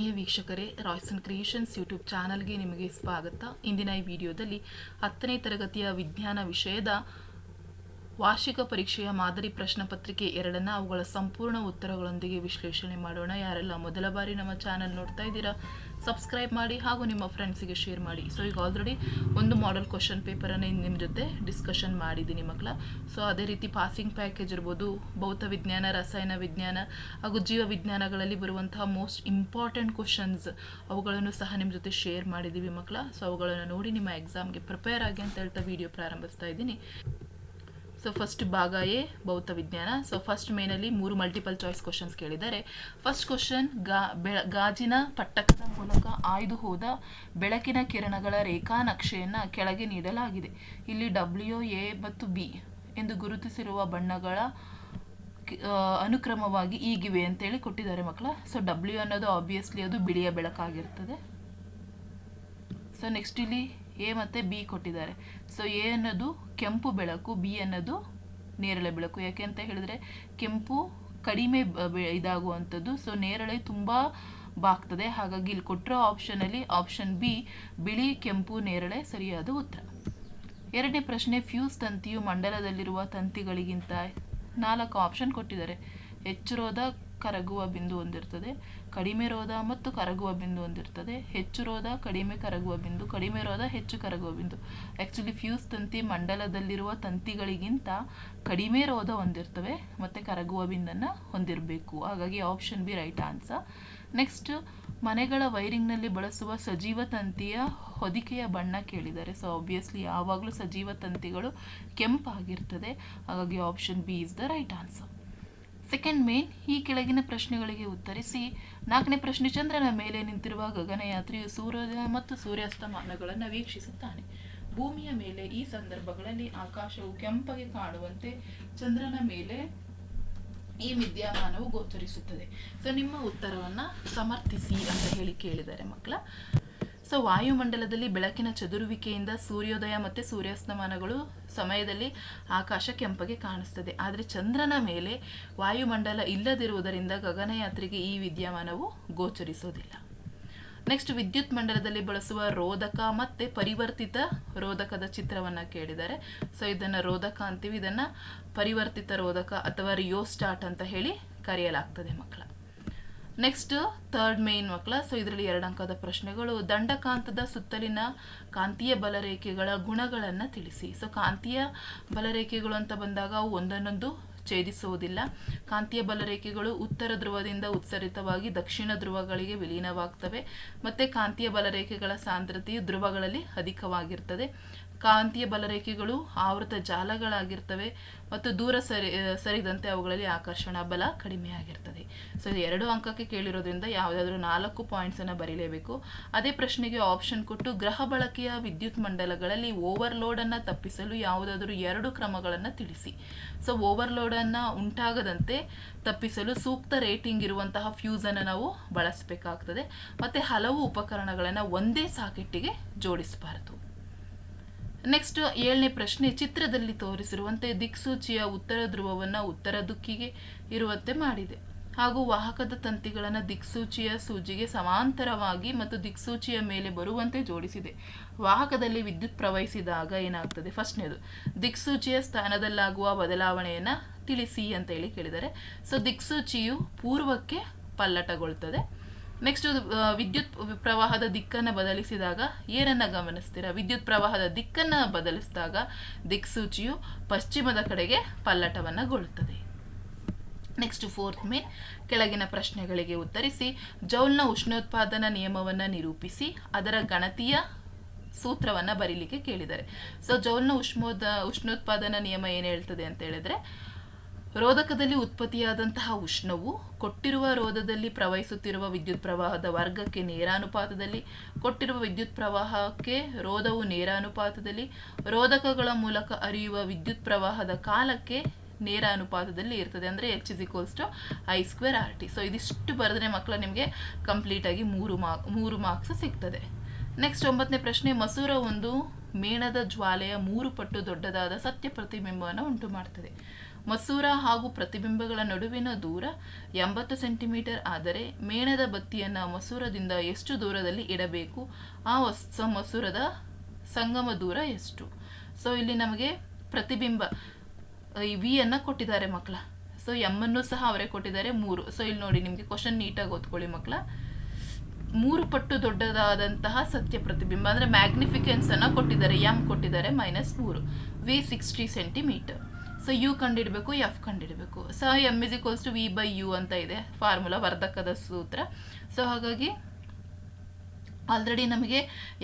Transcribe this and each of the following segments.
ಆತ್ಮೀಯ ವೀಕ್ಷಕರೇ, Royson creations YouTube ಚಾನಲ್ಗೆ ನಿಮಗೆ ಸ್ವಾಗತ. ಇಂದಿನ ಈ ವಿಡಿಯೋದಲ್ಲಿ ಹತ್ತನೇ ತರಗತಿಯ ವಿಜ್ಞಾನ ವಿಷಯದ ವಾರ್ಷಿಕ ಪರೀಕ್ಷೆಯ ಮಾದರಿ ಪ್ರಶ್ನೆ ಪತ್ರಿಕೆ ಎರಡನ್ನ ಅವುಗಳ ಸಂಪೂರ್ಣ ಉತ್ತರಗಳೊಂದಿಗೆ ವಿಶ್ಲೇಷಣೆ ಮಾಡೋಣ. ಯಾರೆಲ್ಲ ಮೊದಲ ಬಾರಿ ನಮ್ಮ ಚಾನಲ್ ನೋಡ್ತಾ ಇದ್ದೀರಾ, ಸಬ್ಸ್ಕ್ರೈಬ್ ಮಾಡಿ ಹಾಗೂ ನಿಮ್ಮ ಫ್ರೆಂಡ್ಸಿಗೆ ಶೇರ್ ಮಾಡಿ. ಸೊ ಈಗ ಆಲ್ರೆಡಿ ಒಂದು ಮಾಡೆಲ್ ಕ್ವಶನ್ ಪೇಪರನ್ನು ನಿಮ್ಮ ಜೊತೆ ಡಿಸ್ಕಷನ್ ಮಾಡಿದ್ದೀನಿ ಮಕ್ಕಳ. ಸೊ ಅದೇ ರೀತಿ ಪಾಸಿಂಗ್ ಪ್ಯಾಕೇಜ್ ಇರ್ಬೋದು, ಭೌತ ವಿಜ್ಞಾನ, ರಸಾಯನ ವಿಜ್ಞಾನ ಹಾಗೂ ಜೀವ ವಿಜ್ಞಾನಗಳಲ್ಲಿ ಬರುವಂತಹ ಮೋಸ್ಟ್ ಇಂಪಾರ್ಟೆಂಟ್ ಕ್ವಶನ್ಸ್ ಅವುಗಳನ್ನು ಸಹ ನಿಮ್ಮ ಜೊತೆ ಶೇರ್ ಮಾಡಿದ್ದೀವಿ ಮಕ್ಕಳ. ಸೊ ಅವುಗಳನ್ನು ನೋಡಿ ನಿಮ್ಮ ಎಕ್ಸಾಮ್ಗೆ ಪ್ರಿಪೇರ್ ಆಗಿ ಅಂತ ಹೇಳ್ತಾ ವಿಡಿಯೋ ಪ್ರಾರಂಭಿಸ್ತಾ ಇದ್ದೀನಿ. ಸೊ ಫಸ್ಟ್ ಭಾಗ ಎ, ಭೌತ ವಿಜ್ಞಾನ. ಸೊ ಫಸ್ಟ್ ಮೇನಲ್ಲಿ ಮೂರು ಮಲ್ಟಿಪಲ್ ಚಾಯ್ಸ್ ಕ್ವಶನ್ಸ್ ಕೇಳಿದ್ದಾರೆ. ಫಸ್ಟ್ ಕ್ವಶನ್ ಗಾ, ಬೆಳ, ಗಾಜಿನ ಪಟ್ಟಕದ ಮೂಲಕ ಆಯ್ದು ಹೋದ ಬೆಳಕಿನ ಕಿರಣಗಳ ರೇಖಾ ನಕ್ಷೆಯನ್ನು ಕೆಳಗೆ ನೀಡಲಾಗಿದೆ. ಇಲ್ಲಿ ಡಬ್ಲ್ಯೂ ಎ ಮತ್ತು ಬಿ ಎಂದು ಗುರುತಿಸಿರುವ ಬಣ್ಣಗಳ ಅನುಕ್ರಮವಾಗಿ ಈಗಿವೆ ಅಂತೇಳಿ ಕೊಟ್ಟಿದ್ದಾರೆ ಮಕ್ಕಳ. ಸೊ ಡಬ್ಲ್ಯೂ ಅನ್ನೋದು ಆಬ್ವಿಯಸ್ಲಿ ಅದು ಬಿಳಿಯ ಬೆಳಕಾಗಿರ್ತದೆ. ಸೊ ನೆಕ್ಸ್ಟ್ ಇಲ್ಲಿ ಎ ಮತ್ತು ಬಿ ಕೊಟ್ಟಿದ್ದಾರೆ. ಸೊ ಎ ಅನ್ನೋದು ಕೆಂಪು ಬೆಳಕು, ಬಿ ಅನ್ನೋದು ನೇರಳೆ ಬೆಳಕು. ಯಾಕೆ ಅಂತ ಹೇಳಿದ್ರೆ ಕೆಂಪು ಕಡಿಮೆ ಇದಾಗುವಂಥದ್ದು. ಸೊ ನೇರಳೆ ತುಂಬ ಬಾಗ್ತದೆ. ಹಾಗಾಗಿ ಇಲ್ಲಿ ಕೊಟ್ಟಿರೋ ಆಪ್ಷನಲ್ಲಿ ಆಪ್ಷನ್ ಬಿ, ಬಿಳಿ, ಕೆಂಪು, ನೇರಳೆ ಸರಿಯಾದ ಉತ್ತರ. ಎರಡನೇ ಪ್ರಶ್ನೆ ಫ್ಯೂಸ್ ತಂತಿಯು ಮಂಡಲದಲ್ಲಿರುವ ತಂತಿಗಳಿಗಿಂತ ನಾಲ್ಕು ಆಪ್ಷನ್ ಕೊಟ್ಟಿದ್ದಾರೆ. ಹೆಚ್ಚಿರೋದ ಕರಗುವ ಬಿಂದು ಹೊಂದಿರ್ತದೆ. ಕಡಿಮೆ ರೋಧ ಮತ್ತು ಕರಗುವ ಬಿಂದು ಹೊಂದಿರ್ತದೆ ಹೆಚ್ಚು ರೋಧ, ಕಡಿಮೆ ಕರಗುವ ಬಿಂದು, ಕಡಿಮೆ ರೋಧ, ಹೆಚ್ಚು ಕರಗುವ ಬಿಂದು. ಆ್ಯಕ್ಚುಲಿ ಫ್ಯೂಸ್ ತಂತಿ ಮಂಡಲದಲ್ಲಿರುವ ತಂತಿಗಳಿಗಿಂತ ಕಡಿಮೆ ರೋಧ ಹೊಂದಿರ್ತವೆ, ಮತ್ತು ಕರಗುವ ಬಿಂದನ್ನು ಹೊಂದಿರಬೇಕು. ಹಾಗಾಗಿ option B right answer next ಮನೆಗಳ ವೈರಿಂಗ್ನಲ್ಲಿ ಬಳಸುವ ಸಜೀವ ತಂತಿಯ ಹೊದಿಕೆಯ ಬಣ್ಣ ಕೇಳಿದ್ದಾರೆ ಸೊ ಆಬ್ವಿಯಸ್ಲಿ ಯಾವಾಗಲೂ ಸಜೀವ ತಂತಿಗಳು ಕೆಂಪಾಗಿರ್ತದೆ. ಹಾಗಾಗಿ option B is the right answer second main ಈ ಕೆಳಗಿನ ಪ್ರಶ್ನೆಗಳಿಗೆ ಉತ್ತರಿಸಿ, ನಾಲ್ಕನೇ ಪ್ರಶ್ನೆ ಚಂದ್ರನ ಮೇಲೆ ನಿಂತಿರುವ ಗಗನಯಾತ್ರಿಯು ಸೂರ್ಯೋದಯ ಮತ್ತು ಸೂರ್ಯಾಸ್ತಮಾನಗಳನ್ನು ವೀಕ್ಷಿಸುತ್ತಾನೆ. ಭೂಮಿಯ ಮೇಲೆ ಈ ಸಂದರ್ಭಗಳಲ್ಲಿ ಆಕಾಶವು ಕೆಂಪಗೆ ಕಾಣುವಂತೆ ಚಂದ್ರನ ಮೇಲೆ ಈ ವಿದ್ಯಮಾನವು ಗೋಚರಿಸುತ್ತದೆ. ಸೊ ನಿಮ್ಮ ಉತ್ತರವನ್ನು ಸಮರ್ಥಿಸಿ ಅಂತ ಹೇಳಿ ಕೇಳಿದ್ದಾರೆ ಮಕ್ಕಳ. ಸೊ ವಾಯುಮಂಡಲದಲ್ಲಿ ಬೆಳಕಿನ ಚದುರುವಿಕೆಯಿಂದ ಸೂರ್ಯೋದಯ ಮತ್ತು ಸೂರ್ಯಾಸ್ತಮಾನಗಳು ಸಮಯದಲ್ಲಿ ಆಕಾಶ ಕೆಂಪಗೆ ಕಾಣಿಸ್ತದೆ. ಆದರೆ ಚಂದ್ರನ ಮೇಲೆ ವಾಯುಮಂಡಲ ಇಲ್ಲದಿರುವುದರಿಂದ ಗಗನಯಾತ್ರಿಗೆ ಈ ವಿದ್ಯಮಾನವು ಗೋಚರಿಸೋದಿಲ್ಲ. ನೆಕ್ಸ್ಟ್ ವಿದ್ಯುತ್ ಮಂಡಲದಲ್ಲಿ ಬಳಸುವ ರೋಧಕ ಮತ್ತು ಪರಿವರ್ತಿತ ರೋಧಕದ ಚಿತ್ರವನ್ನು ಕೇಳಿದ್ದಾರೆ. ಸೊ ಇದನ್ನು ರೋಧಕ ಅಂತೀವಿ. ಇದನ್ನು ಪರಿವರ್ತಿತ ರೋಧಕ ಅಥವಾ ರಿಯೋಸ್ಟಾಟ್ ಅಂತ ಹೇಳಿ ಕರೆಯಲಾಗ್ತದೆ ಮಕ್ಕಳ. ನೆಕ್ಸ್ಟ್ ಥರ್ಡ್ ಮೇನ್ ಮಕ್ಕಳ ಸೊ ಇದರಲ್ಲಿ ಎರಡು ಅಂಕದ ಪ್ರಶ್ನೆಗಳು. ದಂಡಕಾಂತದ ಸುತ್ತಲಿನ ಕಾಂತೀಯ ಬಲರೇಖೆಗಳ ಗುಣಗಳನ್ನು ತಿಳಿಸಿ. ಸೊ ಕಾಂತೀಯ ಬಲರೇಖೆಗಳು ಅಂತ ಬಂದಾಗ ಅವು ಒಂದನ್ನೊಂದು ಛೇದಿಸುವುದಿಲ್ಲ. ಕಾಂತೀಯ ಬಲರೇಖೆಗಳು ಉತ್ತರ ಧ್ರುವದಿಂದ ಉತ್ಸರಿತವಾಗಿ ದಕ್ಷಿಣ ಧ್ರುವಗಳಿಗೆ ವಿಲೀನವಾಗ್ತವೆ. ಮತ್ತು ಕಾಂತೀಯ ಬಲರೇಖೆಗಳ ಸಾಂದ್ರತೆಯು ಧ್ರುವಗಳಲ್ಲಿ ಅಧಿಕವಾಗಿರ್ತದೆ. ಕಾಂತೀಯ ಬಲರೇಖೆಗಳು ಆವೃತ ಜಾಲಗಳಾಗಿರ್ತವೆ ಮತ್ತು ದೂರ ಸರಿ ಸರಿದಂತೆ ಅವುಗಳಲ್ಲಿ ಆಕರ್ಷಣಾ ಬಲ ಕಡಿಮೆಯಾಗಿರ್ತದೆ. ಸೊ ಇದು ಎರಡು ಅಂಕಕ್ಕೆ ಕೇಳಿರೋದ್ರಿಂದ ಯಾವುದಾದ್ರೂ ನಾಲ್ಕು ಪಾಯಿಂಟ್ಸನ್ನು ಬರೀಲೇಬೇಕು. ಅದೇ ಪ್ರಶ್ನೆಗೆ ಆಪ್ಷನ್ ಕೊಟ್ಟು ಗ್ರಹ ಬಳಕೆಯ ವಿದ್ಯುತ್ ಮಂಡಲಗಳಲ್ಲಿ ಓವರ್ಲೋಡನ್ನು ತಪ್ಪಿಸಲು ಯಾವುದಾದ್ರೂ ಎರಡು ಕ್ರಮಗಳನ್ನು ತಿಳಿಸಿ. ಸೊ ಓವರ್ಲೋಡನ್ನು ಉಂಟಾಗದಂತೆ ತಪ್ಪಿಸಲು ಸೂಕ್ತ ರೇಟಿಂಗ್ ಇರುವಂತಹ ಫ್ಯೂಸನ್ನು ನಾವು ಬಳಸಬೇಕಾಗ್ತದೆ. ಮತ್ತು ಹಲವು ಉಪಕರಣಗಳನ್ನು ಒಂದೇ ಸಾಕೆಟ್ಟಿಗೆ ಜೋಡಿಸಬಾರದು. ನೆಕ್ಸ್ಟ್ ಏಳನೇ ಪ್ರಶ್ನೆ, ಚಿತ್ರದಲ್ಲಿ ತೋರಿಸಿರುವಂತೆ ದಿಕ್ಸೂಚಿಯ ಉತ್ತರ ಧ್ರುವವನ್ನು ಉತ್ತರ ದಿಕ್ಕಿಗೆ ಇರುವಂತೆ ಮಾಡಿದೆ. ಹಾಗೂ ವಾಹಕದ ತಂತಿಗಳನ್ನು ದಿಕ್ಸೂಚಿಯ ಸೂಜಿಗೆ ಸಮಾಂತರವಾಗಿ ಮತ್ತು ದಿಕ್ಸೂಚಿಯ ಮೇಲೆ ಬರುವಂತೆ ಜೋಡಿಸಿದೆ. ವಾಹಕದಲ್ಲಿ ವಿದ್ಯುತ್ ಪ್ರವಹಿಸಿದಾಗ ಏನಾಗ್ತದೆ? ಫಸ್ಟ್ನೇದು ದಿಕ್ಸೂಚಿಯ ಸ್ಥಾನದಲ್ಲಾಗುವ ಬದಲಾವಣೆಯನ್ನು ತಿಳಿಸಿ ಅಂತ ಹೇಳಿ ಕೇಳಿದ್ದಾರೆ. ಸೊ ದಿಕ್ಸೂಚಿಯು ಪೂರ್ವಕ್ಕೆ ಪಲ್ಲಟಗೊಳ್ತದೆ. ನೆಕ್ಸ್ಟ್ ವಿದ್ಯುತ್ ಪ್ರವಾಹದ ದಿಕ್ಕನ್ನು ಬದಲಿಸಿದಾಗ ಏನನ್ನ ಗಮನಿಸ್ತೀರಾ? ವಿದ್ಯುತ್ ಪ್ರವಾಹದ ದಿಕ್ಕನ್ನು ಬದಲಿಸಿದಾಗ ದಿಕ್ಸೂಚಿಯು ಪಶ್ಚಿಮದ ಕಡೆಗೆ ಪಲ್ಲಟವನ್ನಗೊಳ್ಳುತ್ತದೆ ನೆಕ್ಸ್ಟ್ ಫೋರ್ತ್ ಮೇ ಕೆಳಗಿನ ಪ್ರಶ್ನೆಗಳಿಗೆ ಉತ್ತರಿಸಿ, ಜೌಲ್ನ ಉಷ್ಣೋತ್ಪಾದನಾ ನಿಯಮವನ್ನು ನಿರೂಪಿಸಿ, ಅದರ ಗಣತಿಯ ಸೂತ್ರವನ್ನು ಬರೀಲಿಕ್ಕೆ ಕೇಳಿದ್ದಾರೆ. ಸೊ ಜೌಲ್ನ ಉಷ್ಣೋದ ಉಷ್ಣೋತ್ಪಾದನಾ ನಿಯಮ ಏನು ಹೇಳ್ತದೆ ಅಂತ ಹೇಳಿದ್ರೆ ರೋಧಕದಲ್ಲಿ ಉತ್ಪತ್ತಿಯಾದಂತಹ ಉಷ್ಣವು ಕೊಟ್ಟಿರುವ ರೋಧದಲ್ಲಿ ಪ್ರವಹಿಸುತ್ತಿರುವ ವಿದ್ಯುತ್ ಪ್ರವಾಹದ ವರ್ಗಕ್ಕೆ ನೇರಾನುಪಾತದಲ್ಲಿ, ಕೊಟ್ಟಿರುವ ವಿದ್ಯುತ್ ಪ್ರವಾಹಕ್ಕೆ ರೋಧವು ನೇರಾನುಪಾತದಲ್ಲಿ, ರೋಧಕಗಳ ಮೂಲಕ ಅರಿಯುವ ವಿದ್ಯುತ್ ಪ್ರವಾಹದ ಕಾಲಕ್ಕೆ ನೇರ ಅನುಪಾತದಲ್ಲಿ ಇರ್ತದೆ ಅಂದರೆ H is equals to I square R T so ಇದಿಷ್ಟು ಬರೆದ್ರೆ ಮಕ್ಕಳು ನಿಮಗೆ ಕಂಪ್ಲೀಟಾಗಿ ಮೂರು ಮಾರ್ಕ್ ಮೂರು ಮಾರ್ಕ್ಸ್ ಸಿಗ್ತದೆ. ನೆಕ್ಸ್ಟ್ ಒಂಬತ್ತನೇ ಪ್ರಶ್ನೆ, ಮಸೂರ ಒಂದು ಮೇಣದ ಜ್ವಾಲೆಯ ಮೂರು ಪಟ್ಟು ದೊಡ್ಡದಾದ ಸತ್ಯ ಪ್ರತಿಬಿಂಬವನ್ನು ಉಂಟು ಮಾಡ್ತದೆ ಮಸೂರ ಹಾಗೂ ಪ್ರತಿಬಿಂಬಗಳ ನಡುವಿನ ದೂರ ಎಂಬತ್ತು ಸೆಂಟಿಮೀಟರ್ ಆದರೆ ಮೇಣದ ಬತ್ತಿಯನ್ನು ಮಸೂರದಿಂದ ಎಷ್ಟು ದೂರದಲ್ಲಿ ಇಡಬೇಕು? ಆ ಹೊಸ ಮಸೂರದ ಸಂಗಮ ದೂರ ಎಷ್ಟು? ಸೊ ಇಲ್ಲಿ ನಮಗೆ ಪ್ರತಿಬಿಂಬ, ಈ ವಿ ಅನ್ನ ಕೊಟ್ಟಿದ್ದಾರೆ ಮಕ್ಕಳ. ಸೊ ಎಮ್ಮನ್ನು ಸಹ ಅವರೇ ಕೊಟ್ಟಿದ್ದಾರೆ, ಮೂರು. ಸೊ ಇಲ್ಲಿ ನೋಡಿ, ನಿಮಗೆ ಕ್ವಶನ್ ನೀಟಾಗಿ ಓದ್ಕೊಳ್ಳಿ ಮಕ್ಕಳ. ಮೂರು ಪಟ್ಟು ದೊಡ್ಡದಾದಂತಹ ಸತ್ಯ ಪ್ರತಿಬಿಂಬ, ಅಂದರೆ ಮ್ಯಾಗ್ನಿಫಿಕೆನ್ಸನ್ನು ಕೊಟ್ಟಿದ್ದಾರೆ ಎಂ ಕೊಟ್ಟಿದ್ದಾರೆ ಮೈನಸ್ ಮೂರು. V sixty centimeter so U ಕಂಡಿಡಬೇಕು F ಕಂಡಿಡಬೇಕು. So M is equals to V by U ಅಂತ ಇದೆ ಫಾರ್ಮುಲಾ ವರ್ಧಕದ ಸೂತ್ರ. ಸೊ ಹಾಗಾಗಿ ಆಲ್ರೆಡಿ ನಮಗೆ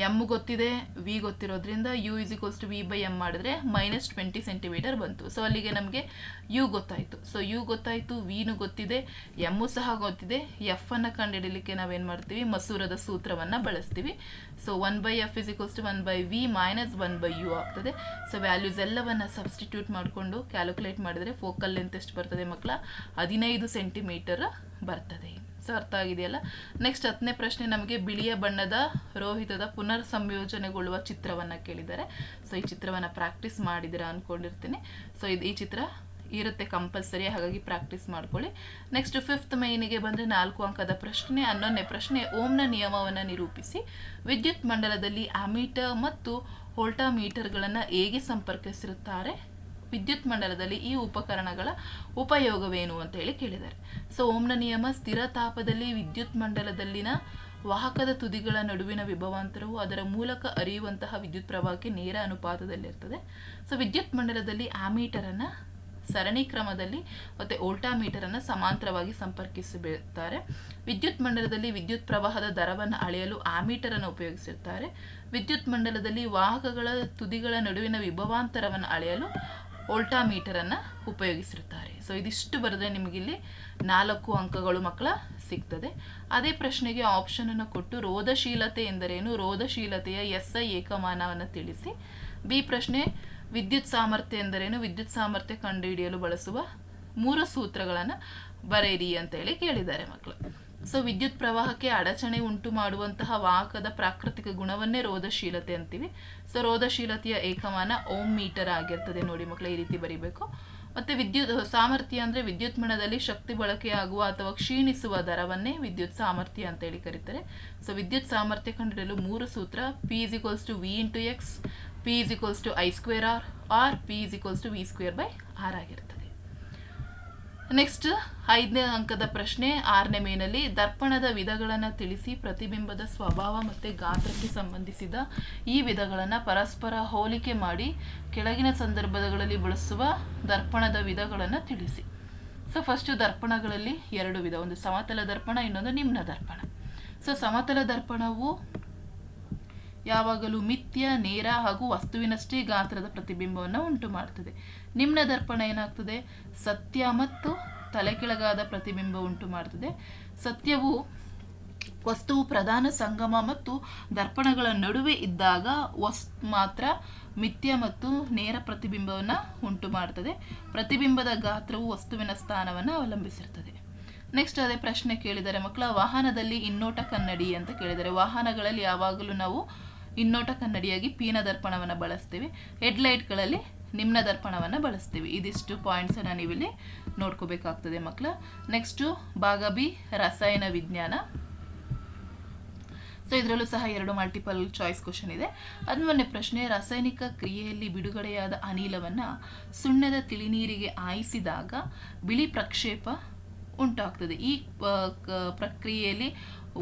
ಎಂ ಗೊತ್ತಿದೆ V ಗೊತ್ತಿರೋದ್ರಿಂದ U is equals to V by M ಮಾಡಿದ್ರೆ ಮೈನಸ್ ಟ್ವೆಂಟಿ ಸೆಂಟಿಮೀಟರ್ ಬಂತು. ಸೊ ಅಲ್ಲಿಗೆ ನಮಗೆ ಯು ಗೊತ್ತಾಯಿತು. ಸೊ ಯು ಗೊತ್ತಾಯಿತು ವಿನು ಗೊತ್ತಿದೆ ಎಮ್ಮು ಸಹ ಗೊತ್ತಿದೆ. ಎಫನ್ನು ಕಂಡುಹಿಡಲಿಕ್ಕೆ ನಾವೇನು ಮಾಡ್ತೀವಿ? ಮಸೂರದ ಸೂತ್ರವನ್ನು ಬಳಸ್ತೀವಿ. So one by F is equals to one by V minus one by U ಆಗ್ತದೆ. ಸೊ ವ್ಯಾಲ್ಯೂಸ್ ಎಲ್ಲವನ್ನು ಸಬ್ಸ್ಟಿಟ್ಯೂಟ್ ಮಾಡಿಕೊಂಡು ಕ್ಯಾಲ್ಕುಲೇಟ್ ಮಾಡಿದರೆ ಫೋಕಲ್ ಲೆಂತ್ ಎಷ್ಟು ಬರ್ತದೆ ಮಕ್ಕಳ ಹದಿನೈದು ಸೆಂಟಿಮೀಟರ್ ಬರ್ತದೆ ಸೊ ಅರ್ಥ ಆಗಿದೆಯಲ್ಲ? ನೆಕ್ಸ್ಟ್ ಹತ್ತನೇ ಪ್ರಶ್ನೆ ನಮಗೆ ಬಿಳಿಯ ಬಣ್ಣದ ರೋಹಿತದ ಪುನರ್ ಸಂಯೋಜನೆಗೊಳ್ಳುವ ಚಿತ್ರವನ್ನು ಕೇಳಿದ್ದಾರೆ. ಸೊ ಈ ಚಿತ್ರವನ್ನು ಪ್ರಾಕ್ಟೀಸ್ ಮಾಡಿದ್ದೀರಾ ಅಂದ್ಕೊಂಡಿರ್ತೀನಿ ಸೊ ಇದು ಈ ಚಿತ್ರ ಇರುತ್ತೆ ಕಂಪಲ್ಸರಿ ಹಾಗಾಗಿ ಪ್ರಾಕ್ಟೀಸ್ ಮಾಡ್ಕೊಳ್ಳಿ. ನೆಕ್ಸ್ಟ್ ಫಿಫ್ತ್ ಮೈನಿಗೆ ಬಂದರೆ ನಾಲ್ಕು ಅಂಕದ ಪ್ರಶ್ನೆ. ಹನ್ನೊಂದನೇ ಪ್ರಶ್ನೆ, ಓಮ್ನ ನಿಯಮವನ್ನು ನಿರೂಪಿಸಿ. ವಿದ್ಯುತ್ ಮಂಡಲದಲ್ಲಿ ಆಮೀಟರ್ ಮತ್ತು ವೋಲ್ಟಾ ಮೀಟರ್ಗಳನ್ನು ಹೇಗೆ ಸಂಪರ್ಕಿಸಿರುತ್ತಾರೆ? ವಿದ್ಯುತ್ ಮಂಡಲದಲ್ಲಿ ಈ ಉಪಕರಣಗಳ ಉಪಯೋಗವೇನು ಅಂತ ಹೇಳಿ ಕೇಳಿದ್ದಾರೆ. ಸೊ ಓಮ್ನ ನಿಯಮ ಸ್ಥಿರ ತಾಪದಲ್ಲಿ ವಿದ್ಯುತ್ ಮಂಡಲದಲ್ಲಿನ ವಾಹಕದ ತುದಿಗಳ ನಡುವಿನ ವಿಭವಾಂತರವು ಅದರ ಮೂಲಕ ಅರಿಯುವಂತಹ ವಿದ್ಯುತ್ ಪ್ರವಾಹಕ್ಕೆ ನೇರ ಅನುಪಾತದಲ್ಲಿರ್ತದೆ. ಸೊ ವಿದ್ಯುತ್ ಮಂಡಲದಲ್ಲಿ ಆಮೀಟರನ್ನು ಸರಣಿ ಕ್ರಮದಲ್ಲಿ ಮತ್ತು ಓಲ್ಟಾಮೀಟರನ್ನು ಸಮಾಂತರವಾಗಿ ಸಂಪರ್ಕಿಸಿಬಿಡುತ್ತಾರೆ ವಿದ್ಯುತ್ ಮಂಡಲದಲ್ಲಿ ವಿದ್ಯುತ್ ಪ್ರವಾಹದ ದರವನ್ನು ಅಳೆಯಲು ಆಮೀಟರನ್ನು ಉಪಯೋಗಿಸಿರ್ತಾರೆ. ವಿದ್ಯುತ್ ಮಂಡಲದಲ್ಲಿ ವಾಹಕಗಳ ತುದಿಗಳ ನಡುವಿನ ವಿಭವಾಂತರವನ್ನು ಅಳೆಯಲು ವೋಲ್ಟಾಮೀಟರನ್ನು ಉಪಯೋಗಿಸಿರ್ತಾರೆ ಸೊ ಇದಿಷ್ಟು ಬರೆದ್ರೆ ನಿಮಗಿಲ್ಲಿ ನಾಲ್ಕು ಅಂಕಗಳು ಮಕ್ಕಳ ಸಿಗ್ತದೆ. ಅದೇ ಪ್ರಶ್ನೆಗೆ ಆಪ್ಷನನ್ನು ಕೊಟ್ಟು ರೋಧಶೀಲತೆ ಎಂದರೇನು? ರೋಧಶೀಲತೆಯ ಎಸ್ ಐ ಏಕಮಾನವನ್ನು ತಿಳಿಸಿ. ಬಿ ಪ್ರಶ್ನೆ, ವಿದ್ಯುತ್ ಸಾಮರ್ಥ್ಯ ಎಂದರೇನು? ವಿದ್ಯುತ್ ಸಾಮರ್ಥ್ಯ ಕಂಡುಹಿಡಿಯಲು ಬಳಸುವ ಮೂರು ಸೂತ್ರಗಳನ್ನು ಬರೆಯಿರಿ ಅಂತ ಹೇಳಿ ಕೇಳಿದ್ದಾರೆ ಮಕ್ಕಳು. ಸೊ ವಿದ್ಯುತ್ ಪ್ರವಾಹಕ್ಕೆ ಅಡಚಣೆ ಉಂಟು ಮಾಡುವಂತಹ ವಾಹಕದ ಪ್ರಾಕೃತಿಕ ಗುಣವನ್ನೇ ರೋಧಶೀಲತೆ ಅಂತೀವಿ. ಸೊ ರೋಧಶೀಲತೆಯ ಏಕಮಾನ ಓಮ್ ಮೀಟರ್ ಆಗಿರ್ತದೆ ನೋಡಿ ಮಕ್ಕಳು, ಈ ರೀತಿ ಬರಿಬೇಕು. ಮತ್ತೆ ವಿದ್ಯುತ್, ಸಾಮರ್ಥ್ಯ ಅಂದರೆ ವಿದ್ಯುತ್ ಮಣದಲ್ಲಿ ಶಕ್ತಿ ಬಳಕೆಯಾಗುವ ಅಥವಾ ಕ್ಷೀಣಿಸುವ ದರವನ್ನೇ ವಿದ್ಯುತ್ ಸಾಮರ್ಥ್ಯ ಅಂತ ಹೇಳಿ ಕರೀತಾರೆ. ಸೊ ವಿದ್ಯುತ್ ಸಾಮರ್ಥ್ಯ ಕಂಡುಹಿಡಿಯಲು ಮೂರು ಸೂತ್ರ P is equals to V into X P is equals to I square R R P is equals to V square by R ಆಗಿರ್ತದೆ ನೆಕ್ಸ್ಟ್ ಐದನೇ ಅಂಕದ ಪ್ರಶ್ನೆ, ಆರನೇ ಮೇನಲ್ಲಿ ದರ್ಪಣದ ವಿಧಗಳನ್ನು ತಿಳಿಸಿ ಪ್ರತಿಬಿಂಬದ ಸ್ವಭಾವ ಮತ್ತು ಗಾತ್ರಕ್ಕೆ ಸಂಬಂಧಿಸಿದ ಈ ವಿಧಗಳನ್ನು ಪರಸ್ಪರ ಹೋಲಿಕೆ ಮಾಡಿ ಕೆಳಗಿನ ಸಂದರ್ಭಗಳಲ್ಲಿ ಬಳಸುವ ದರ್ಪಣದ ವಿಧಗಳನ್ನು ತಿಳಿಸಿ. ಸೊ ಫಸ್ಟು ದರ್ಪಣಗಳಲ್ಲಿ ಎರಡು ವಿಧ, ಒಂದು ಸಮತಲ ದರ್ಪಣ, ಇನ್ನೊಂದು ನಿಮ್ನ ದರ್ಪಣ. ಸೊ ಸಮತಲ ದರ್ಪಣವು ಯಾವಾಗಲೂ ಮಿಥ್ಯ, ನೇರ ಹಾಗೂ ವಸ್ತುವಿನಷ್ಟೇ ಗಾತ್ರದ ಪ್ರತಿಬಿಂಬವನ್ನು ಉಂಟು ಮಾಡ್ತದೆ. ನಿಮ್ನ ದರ್ಪಣ ಏನಾಗ್ತದೆ? ಸತ್ಯ ಮತ್ತು ತಲೆಕೆಳಗಾದ ಪ್ರತಿಬಿಂಬ ಉಂಟು ಮಾಡ್ತದೆ. ಸತ್ಯವು ವಸ್ತುವು ಪ್ರಧಾನ ಸಂಗಮ ಮತ್ತು ದರ್ಪಣಗಳ ನಡುವೆ ಇದ್ದಾಗ ವಸ್ ಮಾತ್ರ ಮಿಥ್ಯ ಮತ್ತು ನೇರ ಪ್ರತಿಬಿಂಬವನ್ನು ಉಂಟು ಮಾಡ್ತದೆ. ಪ್ರತಿಬಿಂಬದ ಗಾತ್ರವು ವಸ್ತುವಿನ ಸ್ಥಾನವನ್ನು ಅವಲಂಬಿಸಿರ್ತದೆ. ನೆಕ್ಸ್ಟ್ ಅದೇ ಪ್ರಶ್ನೆ ಕೇಳಿದರೆ ಮಕ್ಕಳ ವಾಹನದಲ್ಲಿ ಇನ್ನೋಟ ಕನ್ನಡಿ ಅಂತ ಕೇಳಿದರೆ ವಾಹನಗಳಲ್ಲಿ ಯಾವಾಗಲೂ ನಾವು ಇನ್ನೋಟ ಕನ್ನಡಿಯಾಗಿ ಪೀನ ದರ್ಪಣವನ್ನು ಬಳಸ್ತೀವಿ. ಹೆಡ್ಲೈಟ್ಗಳಲ್ಲಿ ನಿಮ್ನ ದರ್ಪಣವನ್ನು ಬಳಸ್ತೀವಿ. ಇದಿಷ್ಟು ಪಾಯಿಂಟ್ಸನ್ನು ನೀವಿಲ್ಲಿ ನೋಡ್ಕೋಬೇಕಾಗ್ತದೆ ಮಕ್ಕಳ ನೆಕ್ಸ್ಟು ಭಾಗ ಬಿ ರಸಾಯನ ವಿಜ್ಞಾನ. ಸೊ ಇದರಲ್ಲೂ ಸಹ ಎರಡು ಮಲ್ಟಿಪಲ್ ಚಾಯ್ಸ್ ಕ್ವಶನ್ ಇದೆ. ಹದಿಮೂರನೇ ಪ್ರಶ್ನೆ, ರಾಸಾಯನಿಕ ಕ್ರಿಯೆಯಲ್ಲಿ ಬಿಡುಗಡೆಯಾದ ಅನಿಲವನ್ನು ಸುಣ್ಣದ ತಿಳಿನೀರಿಗೆ ಆಯಿಸಿದಾಗ ಬಿಳಿ ಪ್ರಕ್ಷೇಪ ಉಂಟಾಗ್ತದೆ. ಈ ಪ್ರಕ್ರಿಯೆಯಲ್ಲಿ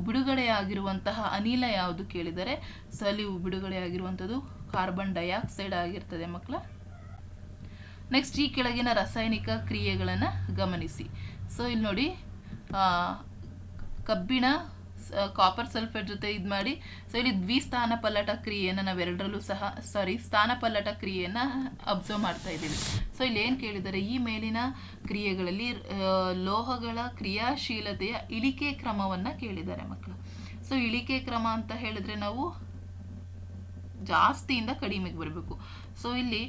ಬಿಡುಗಡೆಯಾಗಿರುವಂತಹ ಅನಿಲ ಯಾವುದು ಕೇಳಿದರೆ ಸಲಿವು ಬಿಡುಗಡೆಯಾಗಿರುವಂಥದ್ದು ಕಾರ್ಬನ್ ಡೈಆಕ್ಸೈಡ್ ಆಗಿರ್ತದೆ ಮಕ್ಕಳ. ನೆಕ್ಸ್ಟ್ ಈ ಕೆಳಗಿನ ರಾಸಾಯನಿಕ ಕ್ರಿಯೆಗಳನ್ನು ಗಮನಿಸಿ. ಸೊ ಇಲ್ಲಿ ನೋಡಿ ಕಬ್ಬಿಣ ಕಾಪರ್ ಸಲ್ಫೇಟ್ ಜೊತೆ ಇದು ಮಾಡಿ. ಸೊ ಇಲ್ಲಿ ದ್ವಿಸ್ಥಾನ ಪಲ್ಲಟ ಕ್ರಿಯೆಯನ್ನು ನಾವೆರಡರಲ್ಲೂ ಸಹ ಸಾರಿ ಸ್ಥಾನ ಪಲ್ಲಟ ಕ್ರಿಯೆಯನ್ನು ಅಬ್ಸರ್ವ್ ಮಾಡ್ತಾ ಇದ್ದೀವಿ. ಸೊ ಇಲ್ಲಿ ಏನು ಕೇಳಿದ್ದಾರೆ? ಈ ಮೇಲಿನ ಕ್ರಿಯೆಗಳಲ್ಲಿ ಲೋಹಗಳ ಕ್ರಿಯಾಶೀಲತೆಯ ಇಳಿಕೆ ಕ್ರಮವನ್ನು ಕೇಳಿದ್ದಾರೆ ಮಕ್ಕಳು. ಸೊ ಇಳಿಕೆ ಕ್ರಮ ಅಂತ ಹೇಳಿದ್ರೆ ನಾವು ಜಾಸ್ತಿಯಿಂದ ಕಡಿಮೆಗೆ ಬರಬೇಕು. ಸೊ ಇಲ್ಲಿ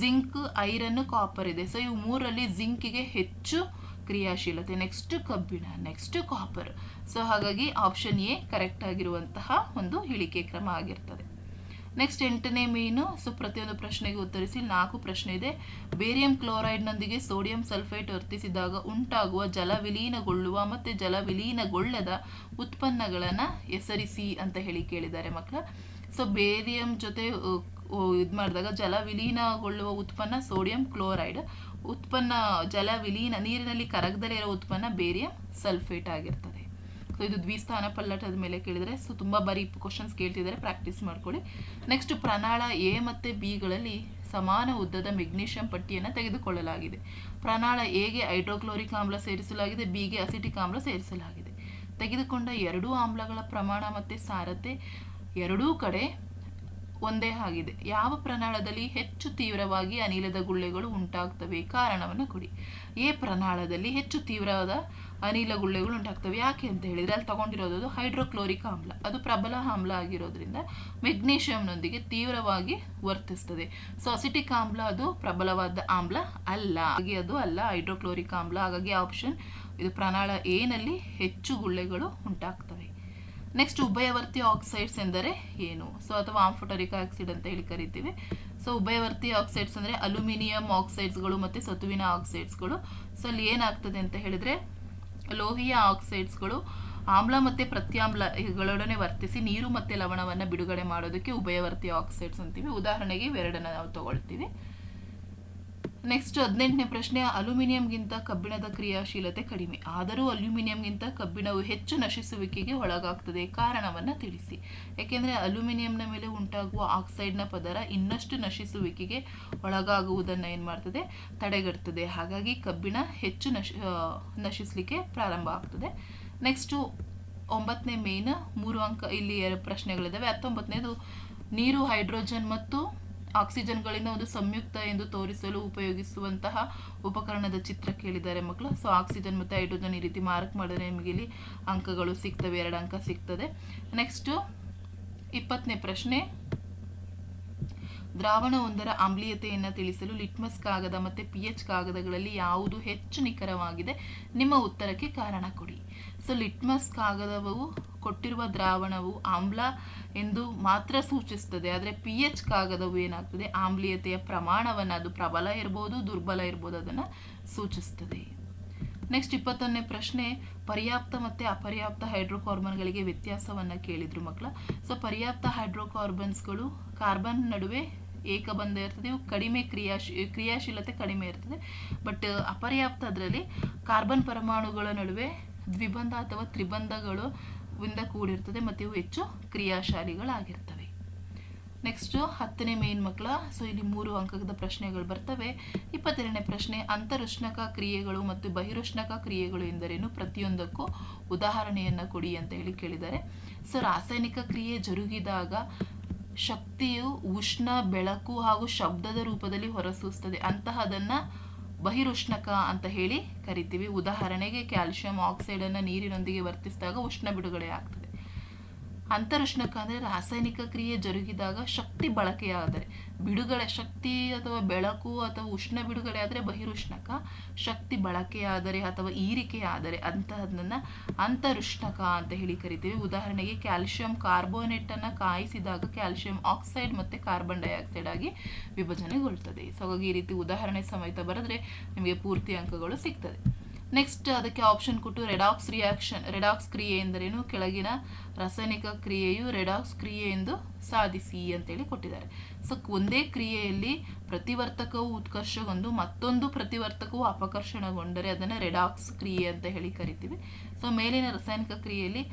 ಜಿಂಕ್ ಐರನ್ ಕಾಪರ್ ಇದೆ. ಸೊ ಇವು ಮೂರಲ್ಲಿ ಜಿಂಕಿಗೆ ಹೆಚ್ಚು ಕ್ರಿಯಾಶೀಲತೆ ನೆಕ್ಸ್ಟ್ ಕಬ್ಬಿಣ ನೆಕ್ಸ್ಟ್ ಕಾಪರ್ ಸೊ ಹಾಗಾಗಿ ಆಪ್ಷನ್ ಎ ಕರೆಕ್ಟ್ ಆಗಿರುವಂತಹ ಒಂದು ಇಳಿಕೆ ಕ್ರಮ ಆಗಿರ್ತದೆ. ನೆಕ್ಸ್ಟ್ ಎಂಟನೇ ಮೀನು. ಸೊ ಪ್ರತಿಯೊಂದು ಪ್ರಶ್ನೆಗೆ ಉತ್ತರಿಸಿ ನಾಲ್ಕು ಪ್ರಶ್ನೆ ಇದೆ. ಬೇರಿಯಂ ಕ್ಲೋರೈಡ್ನೊಂದಿಗೆ ಸೋಡಿಯಂ ಸಲ್ಫೇಟ್ ವರ್ತಿಸಿದಾಗ ಉಂಟಾಗುವ ಜಲ ವಿಲೀನಗೊಳ್ಳುವ ಮತ್ತು ಜಲ ವಿಲೀನಗೊಳ್ಳದ ಉತ್ಪನ್ನಗಳನ್ನು ಹೆಸರಿಸಿ ಅಂತ ಹೇಳಿ ಕೇಳಿದ್ದಾರೆ ಮಕ್ಕಳ. ಸೊ ಬೇರಿಯಂ ಜೊತೆ ಇದು ಮಾಡಿದಾಗ ಜಲ ವಿಲೀನಗೊಳ್ಳುವ ಉತ್ಪನ್ನ ಸೋಡಿಯಂ ಕ್ಲೋರೈಡ್. ಉತ್ಪನ್ನ ಜಲ ವಿಲೀನ ನೀರಿನಲ್ಲಿ ಕರಗದಲ್ಲಿ ಇರೋ ಉತ್ಪನ್ನ ಬೇರಿಯಂ ಸಲ್ಫೇಟ್ ಆಗಿರ್ತದೆ. ಸೊ ಇದು ದ್ವಿಸ್ಥಾನ ಪಲ್ಲಟದ ಮೇಲೆ ಕೇಳಿದರೆ ಸೊ ತುಂಬ ಬಾರಿ ಕ್ವಶನ್ಸ್ ಕೇಳ್ತಿದ್ದಾರೆ ಪ್ರಾಕ್ಟೀಸ್ ಮಾಡ್ಕೊಳ್ಳಿ. ನೆಕ್ಸ್ಟ್ ಪ್ರಣಾಳ ಎ ಮತ್ತು ಬಿಗಳಲ್ಲಿ ಸಮಾನ ಉದ್ದದ ಮೆಗ್ನೀಷಿಯಂ ಪಟ್ಟಿಯನ್ನು ತೆಗೆದುಕೊಳ್ಳಲಾಗಿದೆ. ಪ್ರಣಾಳ ಎಗೆ ಹೈಡ್ರೋಕ್ಲೋರಿಕ್ ಆಮ್ಲ ಸೇರಿಸಲಾಗಿದೆ, ಬಿಗೆ ಅಸಿಟಿಕ್ ಆಮ್ಲ ಸೇರಿಸಲಾಗಿದೆ. ತೆಗೆದುಕೊಂಡ ಎರಡೂ ಆಮ್ಲಗಳ ಪ್ರಮಾಣ ಮತ್ತು ಸಾರತೆ ಎರಡೂ ಕಡೆ ಒಂದೇ ಆಗಿದೆ. ಯಾವ ಪ್ರನಾಳದಲ್ಲಿ ಹೆಚ್ಚು ತೀವ್ರವಾಗಿ ಅನಿಲದ ಗುಳ್ಳೆಗಳು ಉಂಟಾಗ್ತವೆ? ಕಾರಣವನ್ನು ಕೊಡಿ. ಎ ಪ್ರಣಾಳದಲ್ಲಿ ಹೆಚ್ಚು ತೀವ್ರವಾದ ಅನಿಲ ಗುಳ್ಳೆಗಳು ಉಂಟಾಗ್ತವೆ. ಯಾಕೆ ಅಂತ ಹೇಳಿದರೆ ಅಲ್ಲಿ ತಗೊಂಡಿರೋದು ಹೈಡ್ರೋಕ್ಲೋರಿಕ್ ಆಮ್ಲ. ಅದು ಪ್ರಬಲ ಆಮ್ಲ ಆಗಿರೋದ್ರಿಂದ ಮೆಗ್ನೀಷಿಯಂನೊಂದಿಗೆ ತೀವ್ರವಾಗಿ ವರ್ತಿಸ್ತದೆ. ಸೊ, ಅಸಿಟಿಕ್ ಆಮ್ಲ ಅದು ಪ್ರಬಲವಾದ ಆಮ್ಲ ಅಲ್ಲ. ಹಾಗೆ ಅದು ಅಲ್ಲ, ಹೈಡ್ರೋಕ್ಲೋರಿಕ್ ಆಮ್ಲ. ಹಾಗಾಗಿ ಆಪ್ಷನ್ ಇದು ಪ್ರಣಾಳ ಎನಲ್ಲಿ ಹೆಚ್ಚು ಗುಳ್ಳೆಗಳು ಉಂಟಾಗ್ತವೆ. ನೆಕ್ಸ್ಟ್ ಉಭಯವರ್ತಿ ಆಕ್ಸೈಡ್ಸ್ ಎಂದರೆ ಏನು? ಸೊ ಅಥವಾ ಆಂಫೋಟರಿಕ್ ಆಕ್ಸೈಡ್ ಅಂತ ಹೇಳಿ ಕರಿತೀವಿ. ಸೊ ಉಭಯವರ್ತಿ ಆಕ್ಸೈಡ್ಸ್ ಅಂದರೆ ಅಲ್ಯೂಮಿನಿಯಂ ಆಕ್ಸೈಡ್ಸ್ಗಳು ಮತ್ತು ಸತುವಿನ ಆಕ್ಸೈಡ್ಸ್ಗಳು ಸೊ ಅಲ್ಲಿ ಏನಾಗ್ತದೆ ಅಂತ ಹೇಳಿದರೆ ಲೋಹೀಯ ಆಕ್ಸೈಡ್ಸ್ಗಳು ಆಮ್ಲ ಮತ್ತು ಪ್ರತ್ಯಾಮ್ಲಗಳೊಡನೆ ವರ್ತಿಸಿ ನೀರು ಮತ್ತು ಲವಣವನ್ನು ಬಿಡುಗಡೆ ಮಾಡೋದಕ್ಕೆ ಉಭಯವರ್ತಿ ಆಕ್ಸೈಡ್ಸ್ ಅಂತೀವಿ. ಉದಾಹರಣೆಗೆ ಇವೆರಡನ್ನು ನಾವು ತಗೊಳ್ತೀವಿ. ನೆಕ್ಸ್ಟ್ ಹದಿನೆಂಟನೇ ಪ್ರಶ್ನೆ, ಅಲ್ಯೂಮಿನಿಯಂಗಿಂತ ಕಬ್ಬಿಣದ ಕ್ರಿಯಾಶೀಲತೆ ಕಡಿಮೆ. ಆದರೂ ಅಲ್ಯೂಮಿನಿಯಂಗಿಂತ ಕಬ್ಬಿಣವು ಹೆಚ್ಚು ನಶಿಸುವಿಕೆಗೆ ಒಳಗಾಗ್ತದೆ. ಕಾರಣವನ್ನು ತಿಳಿಸಿ. ಯಾಕೆಂದರೆ ಅಲ್ಯೂಮಿನಿಯಂನ ಮೇಲೆ ಉಂಟಾಗುವ ಆಕ್ಸೈಡ್ನ ಪದರ ಇನ್ನಷ್ಟು ನಶಿಸುವಿಕೆಗೆ ಒಳಗಾಗುವುದನ್ನು ಏನು ಮಾಡ್ತದೆ? ತಡೆಗಟ್ತದೆ. ಹಾಗಾಗಿ ಕಬ್ಬಿಣ ಹೆಚ್ಚು ನಶ ನಶಿಸಲಿಕ್ಕೆ ಪ್ರಾರಂಭ ಆಗ್ತದೆ. ನೆಕ್ಸ್ಟು ಒಂಬತ್ತನೇ ಮೇನ್ ಮೂರು ಅಂಕ, ಇಲ್ಲಿ ಎರಡು ಪ್ರಶ್ನೆಗಳಿದ್ದಾವೆ ಹತ್ತೊಂಬತ್ತನೇದು, ನೀರು, ಹೈಡ್ರೋಜನ್ ಮತ್ತು ಆಕ್ಸಿಜನ್ಗಳಿಂದ ಒಂದು ಸಂಯುಕ್ತ ಎಂದು ತೋರಿಸಲು ಉಪಯೋಗಿಸುವಂತಹ ಉಪಕರಣದ ಚಿತ್ರ ಕೇಳಿದ್ದಾರೆ ಮಕ್ಕಳು. ಸೊ ಆಕ್ಸಿಜನ್ ಮತ್ತು ಹೈಡ್ರೋಜನ್ ಈ ರೀತಿ ಮಾರ್ಕ್ ಮಾಡಿದ್ರೆ ನಿಮಗೆ ಇಲ್ಲಿ ಅಂಕಗಳು ಸಿಗ್ತವೆ. ಎರಡು ಅಂಕ ಸಿಗ್ತದೆ. ನೆಕ್ಸ್ಟು ಇಪ್ಪತ್ತನೇ ಪ್ರಶ್ನೆ. ದ್ರಾವಣವೊಂದರ ಆಮ್ಲೀಯತೆಯನ್ನು ತಿಳಿಸಲು ಲಿಟ್ಮಸ್ ಕಾಗದ ಮತ್ತು ಪಿ ಎಚ್ ಕಾಗದಗಳಲ್ಲಿ ಯಾವುದು ಹೆಚ್ಚು ನಿಖರವಾಗಿದೆ? ನಿಮ್ಮ ಉತ್ತರಕ್ಕೆ ಕಾರಣ ಕೊಡಿ. ಸೊ ಲಿಟ್ಮಸ್ ಕಾಗದವು ಕೊಟ್ಟಿರುವ ದ್ರಾವಣವು ಆಮ್ಲ ಎಂದು ಮಾತ್ರ ಸೂಚಿಸ್ತದೆ ಆದರೆ ಪಿ ಎಚ್ ಕಾಗದವು ಏನಾಗ್ತದೆ? ಆಮ್ಲೀಯತೆಯ ಪ್ರಮಾಣವನ್ನು ಅದು ಪ್ರಬಲ ಇರ್ಬೋದು, ದುರ್ಬಲ ಇರ್ಬೋದು ಅದನ್ನು ಸೂಚಿಸ್ತದೆ ನೆಕ್ಸ್ಟ್ ಇಪ್ಪತ್ತೊಂದನೇ ಪ್ರಶ್ನೆ, ಪರ್ಯಾಪ್ತ ಮತ್ತು ಅಪರ್ಯಾಪ್ತ ಹೈಡ್ರೋಕಾರ್ಬನ್ಗಳಿಗೆ ವ್ಯತ್ಯಾಸವನ್ನು ಕೇಳಿದ್ರು ಮಕ್ಕಳ. ಸೊ ಪರ್ಯಾಪ್ತ ಹೈಡ್ರೋಕಾರ್ಬನ್ಸ್ಗಳು ಕಾರ್ಬನ್ ನಡುವೆ ಏಕಬಂಧ ಇರ್ತದೆ, ಇವು ಕಡಿಮೆ ಕ್ರಿಯಾಶೀ ಕ್ರಿಯಾಶೀಲತೆ ಕಡಿಮೆ ಇರ್ತದೆ. ಬಟ್ ಅಪರ್ಯಾಪ್ತ ಅದರಲ್ಲಿ ಕಾರ್ಬನ್ ಪರಮಾಣುಗಳ ನಡುವೆ ದ್ವಿಬಂಧ ಅಥವಾ ತ್ರಿಬಂಧಗಳು ಇಂದ ಕೂಡಿರ್ತದೆ, ಮತ್ತು ಇವು ಹೆಚ್ಚು ಕ್ರಿಯಾಶಾಲಿಗಳಾಗಿರ್ತವೆ. ನೆಕ್ಸ್ಟು ಹತ್ತನೇ ಮೇನ್ ಮಕ್ಕಳ ಸೊ ಇಲ್ಲಿ ಮೂರು ಅಂಕದ ಪ್ರಶ್ನೆಗಳು ಬರ್ತವೆ. ಇಪ್ಪತ್ತೆರಡನೇ ಪ್ರಶ್ನೆ ಅಂತರುಷ್ಣಕ ಕ್ರಿಯೆಗಳು ಮತ್ತು ಬಹಿರುಷ್ಣಕ ಕ್ರಿಯೆಗಳು ಎಂದರೇನು? ಪ್ರತಿಯೊಂದಕ್ಕೂ ಉದಾಹರಣೆಯನ್ನು ಕೊಡಿ ಅಂತ ಹೇಳಿ ಕೇಳಿದ್ದಾರೆ. ಸೊ ರಾಸಾಯನಿಕ ಕ್ರಿಯೆ ಜರುಗಿದಾಗ ಶಕ್ತಿಯು ಉಷ್ಣ, ಬೆಳಕು ಹಾಗೂ ಶಬ್ದದ ರೂಪದಲ್ಲಿ ಹೊರಸೂಸ್ತದೆ ಅಂತಹದನ್ನು ಬಹಿರುಷ್ಣಕ ಅಂತ ಹೇಳಿ ಕರಿತೀವಿ. ಉದಾಹರಣೆಗೆ ಕ್ಯಾಲ್ಶಿಯಂ ಆಕ್ಸೈಡನ್ನು ನೀರಿನೊಂದಿಗೆ ವರ್ತಿಸಿದಾಗ ಉಷ್ಣ ಬಿಡುಗಡೆ ಆಗ್ತದೆ. ಅಂತರುಷ್ಣಕ ಅಂದರೆ ರಾಸಾಯನಿಕ ಕ್ರಿಯೆ ಜರುಗಿದಾಗ ಶಕ್ತಿ ಬಳಕೆಯಾದರೆ. ಬಿಡುಗಡೆ ಶಕ್ತಿ ಅಥವಾ ಬೆಳಕು ಅಥವಾ ಉಷ್ಣ ಬಿಡುಗಡೆ ಆದರೆ ಬಹಿರುಷ್ಣಕ ಶಕ್ತಿ ಬಳಕೆಯಾದರೆ ಅಥವಾ ಈರಿಕೆಯಾದರೆ ಅಂತಹದನ್ನು ಅಂತರುಷ್ಣಕ ಅಂತ ಹೇಳಿ ಕರಿತೀವಿ. ಉದಾಹರಣೆಗೆ ಕ್ಯಾಲ್ಶಿಯಂ ಕಾರ್ಬೋನೇಟನ್ನು ಕಾಯಿಸಿದಾಗ ಕ್ಯಾಲ್ಶಿಯಂ ಆಕ್ಸೈಡ್ ಮತ್ತು ಕಾರ್ಬನ್ ಡೈಆಕ್ಸೈಡ್ ಆಗಿ ವಿಭಜನೆಗೊಳ್ತದೆ. ಸೊ ಹಾಗಾಗಿ ಈ ರೀತಿ ಉದಾಹರಣೆ ಸಮೇತ ಬರೆದ್ರೆ ನಿಮಗೆ ಪೂರ್ತಿ ಅಂಕಗಳು ಸಿಗ್ತದೆ. ನೆಕ್ಸ್ಟ್ ಅದಕ್ಕೆ ಆಪ್ಷನ್ ಕೊಟ್ಟು ರೆಡಾಕ್ಸ್ ರಿಯಾಕ್ಷನ್ ರೆಡಾಕ್ಸ್ ಕ್ರಿಯೆ ಎಂದರೇನು? ಕೆಳಗಿನ ರಾಸಾಯನಿಕ ಕ್ರಿಯೆಯು ರೆಡಾಕ್ಸ್ ಕ್ರಿಯೆ ಎಂದು ಸಾಧಿಸಿ ಅಂತೇಳಿ ಕೊಟ್ಟಿದ್ದಾರೆ. ಸೊ ಒಂದೇ ಕ್ರಿಯೆಯಲ್ಲಿ ಪ್ರತಿವರ್ತಕವು ಉತ್ಕರ್ಷಗೊಂಡು ಮತ್ತೊಂದು ಪ್ರತಿವರ್ತಕವು ಅಪಕರ್ಷಣಗೊಂಡರೆ ಅದನ್ನು ರೆಡಾಕ್ಸ್ ಕ್ರಿಯೆ ಅಂತ ಹೇಳಿ ಕರಿತೀವಿ. ಸೊ ಮೇಲಿನ ರಾಸಾಯನಿಕ ಕ್ರಿಯೆಯಲ್ಲಿ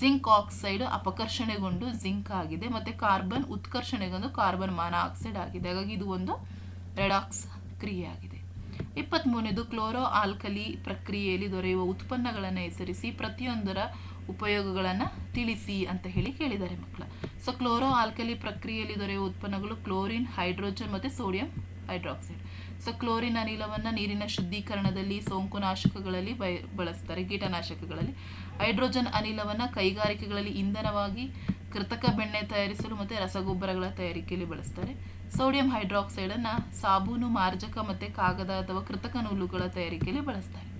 ಜಿಂಕ್ ಆಕ್ಸೈಡ್ ಅಪಕರ್ಷಣೆಗೊಂಡು ಜಿಂಕ್ ಆಗಿದೆ. ಮತ್ತು ಕಾರ್ಬನ್ ಉತ್ಕರ್ಷಣೆಗೊಂಡು ಕಾರ್ಬನ್ ಮಾನಾಕ್ಸೈಡ್ ಆಗಿದೆ. ಹಾಗಾಗಿ ಇದು ಒಂದು ರೆಡಾಕ್ಸ್ ಕ್ರಿಯೆ ಆಗಿದೆ. ಇಪ್ಪತ್ತ್ಮೂರನೇದು ಕ್ಲೋರೋ ಆಲ್ಕಲಿ ಪ್ರಕ್ರಿಯೆಯಲ್ಲಿ ದೊರೆಯುವ ಉತ್ಪನ್ನಗಳನ್ನು ಹೆಸರಿಸಿ ಪ್ರತಿಯೊಂದರ ಉಪಯೋಗಗಳನ್ನು ತಿಳಿಸಿ ಅಂತ ಹೇಳಿ ಕೇಳಿದ್ದಾರೆ ಮಕ್ಕಳ. ಸೊ ಕ್ಲೋರೋ ಆಲ್ಕಲಿ ಪ್ರಕ್ರಿಯೆಯಲ್ಲಿ ದೊರೆಯುವ ಉತ್ಪನ್ನಗಳು ಕ್ಲೋರಿನ್, ಹೈಡ್ರೋಜನ್ ಮತ್ತು ಸೋಡಿಯಂ ಹೈಡ್ರಾಕ್ಸೈಡ್. ಸೊ ಕ್ಲೋರಿನ್ ಅನಿಲವನ್ನು ನೀರಿನ ಶುದ್ಧೀಕರಣದಲ್ಲಿ ಸೋಂಕುನಾಶಕಗಳಲ್ಲಿ ಬಯ, ಬಳಸ್ತಾರೆ ಕೀಟನಾಶಕಗಳಲ್ಲಿ. ಹೈಡ್ರೋಜನ್ ಅನಿಲವನ್ನು ಕೈಗಾರಿಕೆಗಳಲ್ಲಿ ಇಂಧನವಾಗಿ ಕೃತಕ ಬೆಣ್ಣೆ ತಯಾರಿಸಲು ಮತ್ತು ರಸಗೊಬ್ಬರಗಳ ತಯಾರಿಕೆಯಲ್ಲಿ ಬಳಸ್ತಾರೆ. ಸೋಡಿಯಂ ಹೈಡ್ರಾಕ್ಸೈಡನ್ನು ಸಾಬೂನು, ಮಾರ್ಜಕ ಮತ್ತು ಕಾಗದ ಅಥವಾ ಕೃತಕ ನೂಲುಗಳ ತಯಾರಿಕೆಯಲ್ಲಿ ಬಳಸ್ತಾರೆ.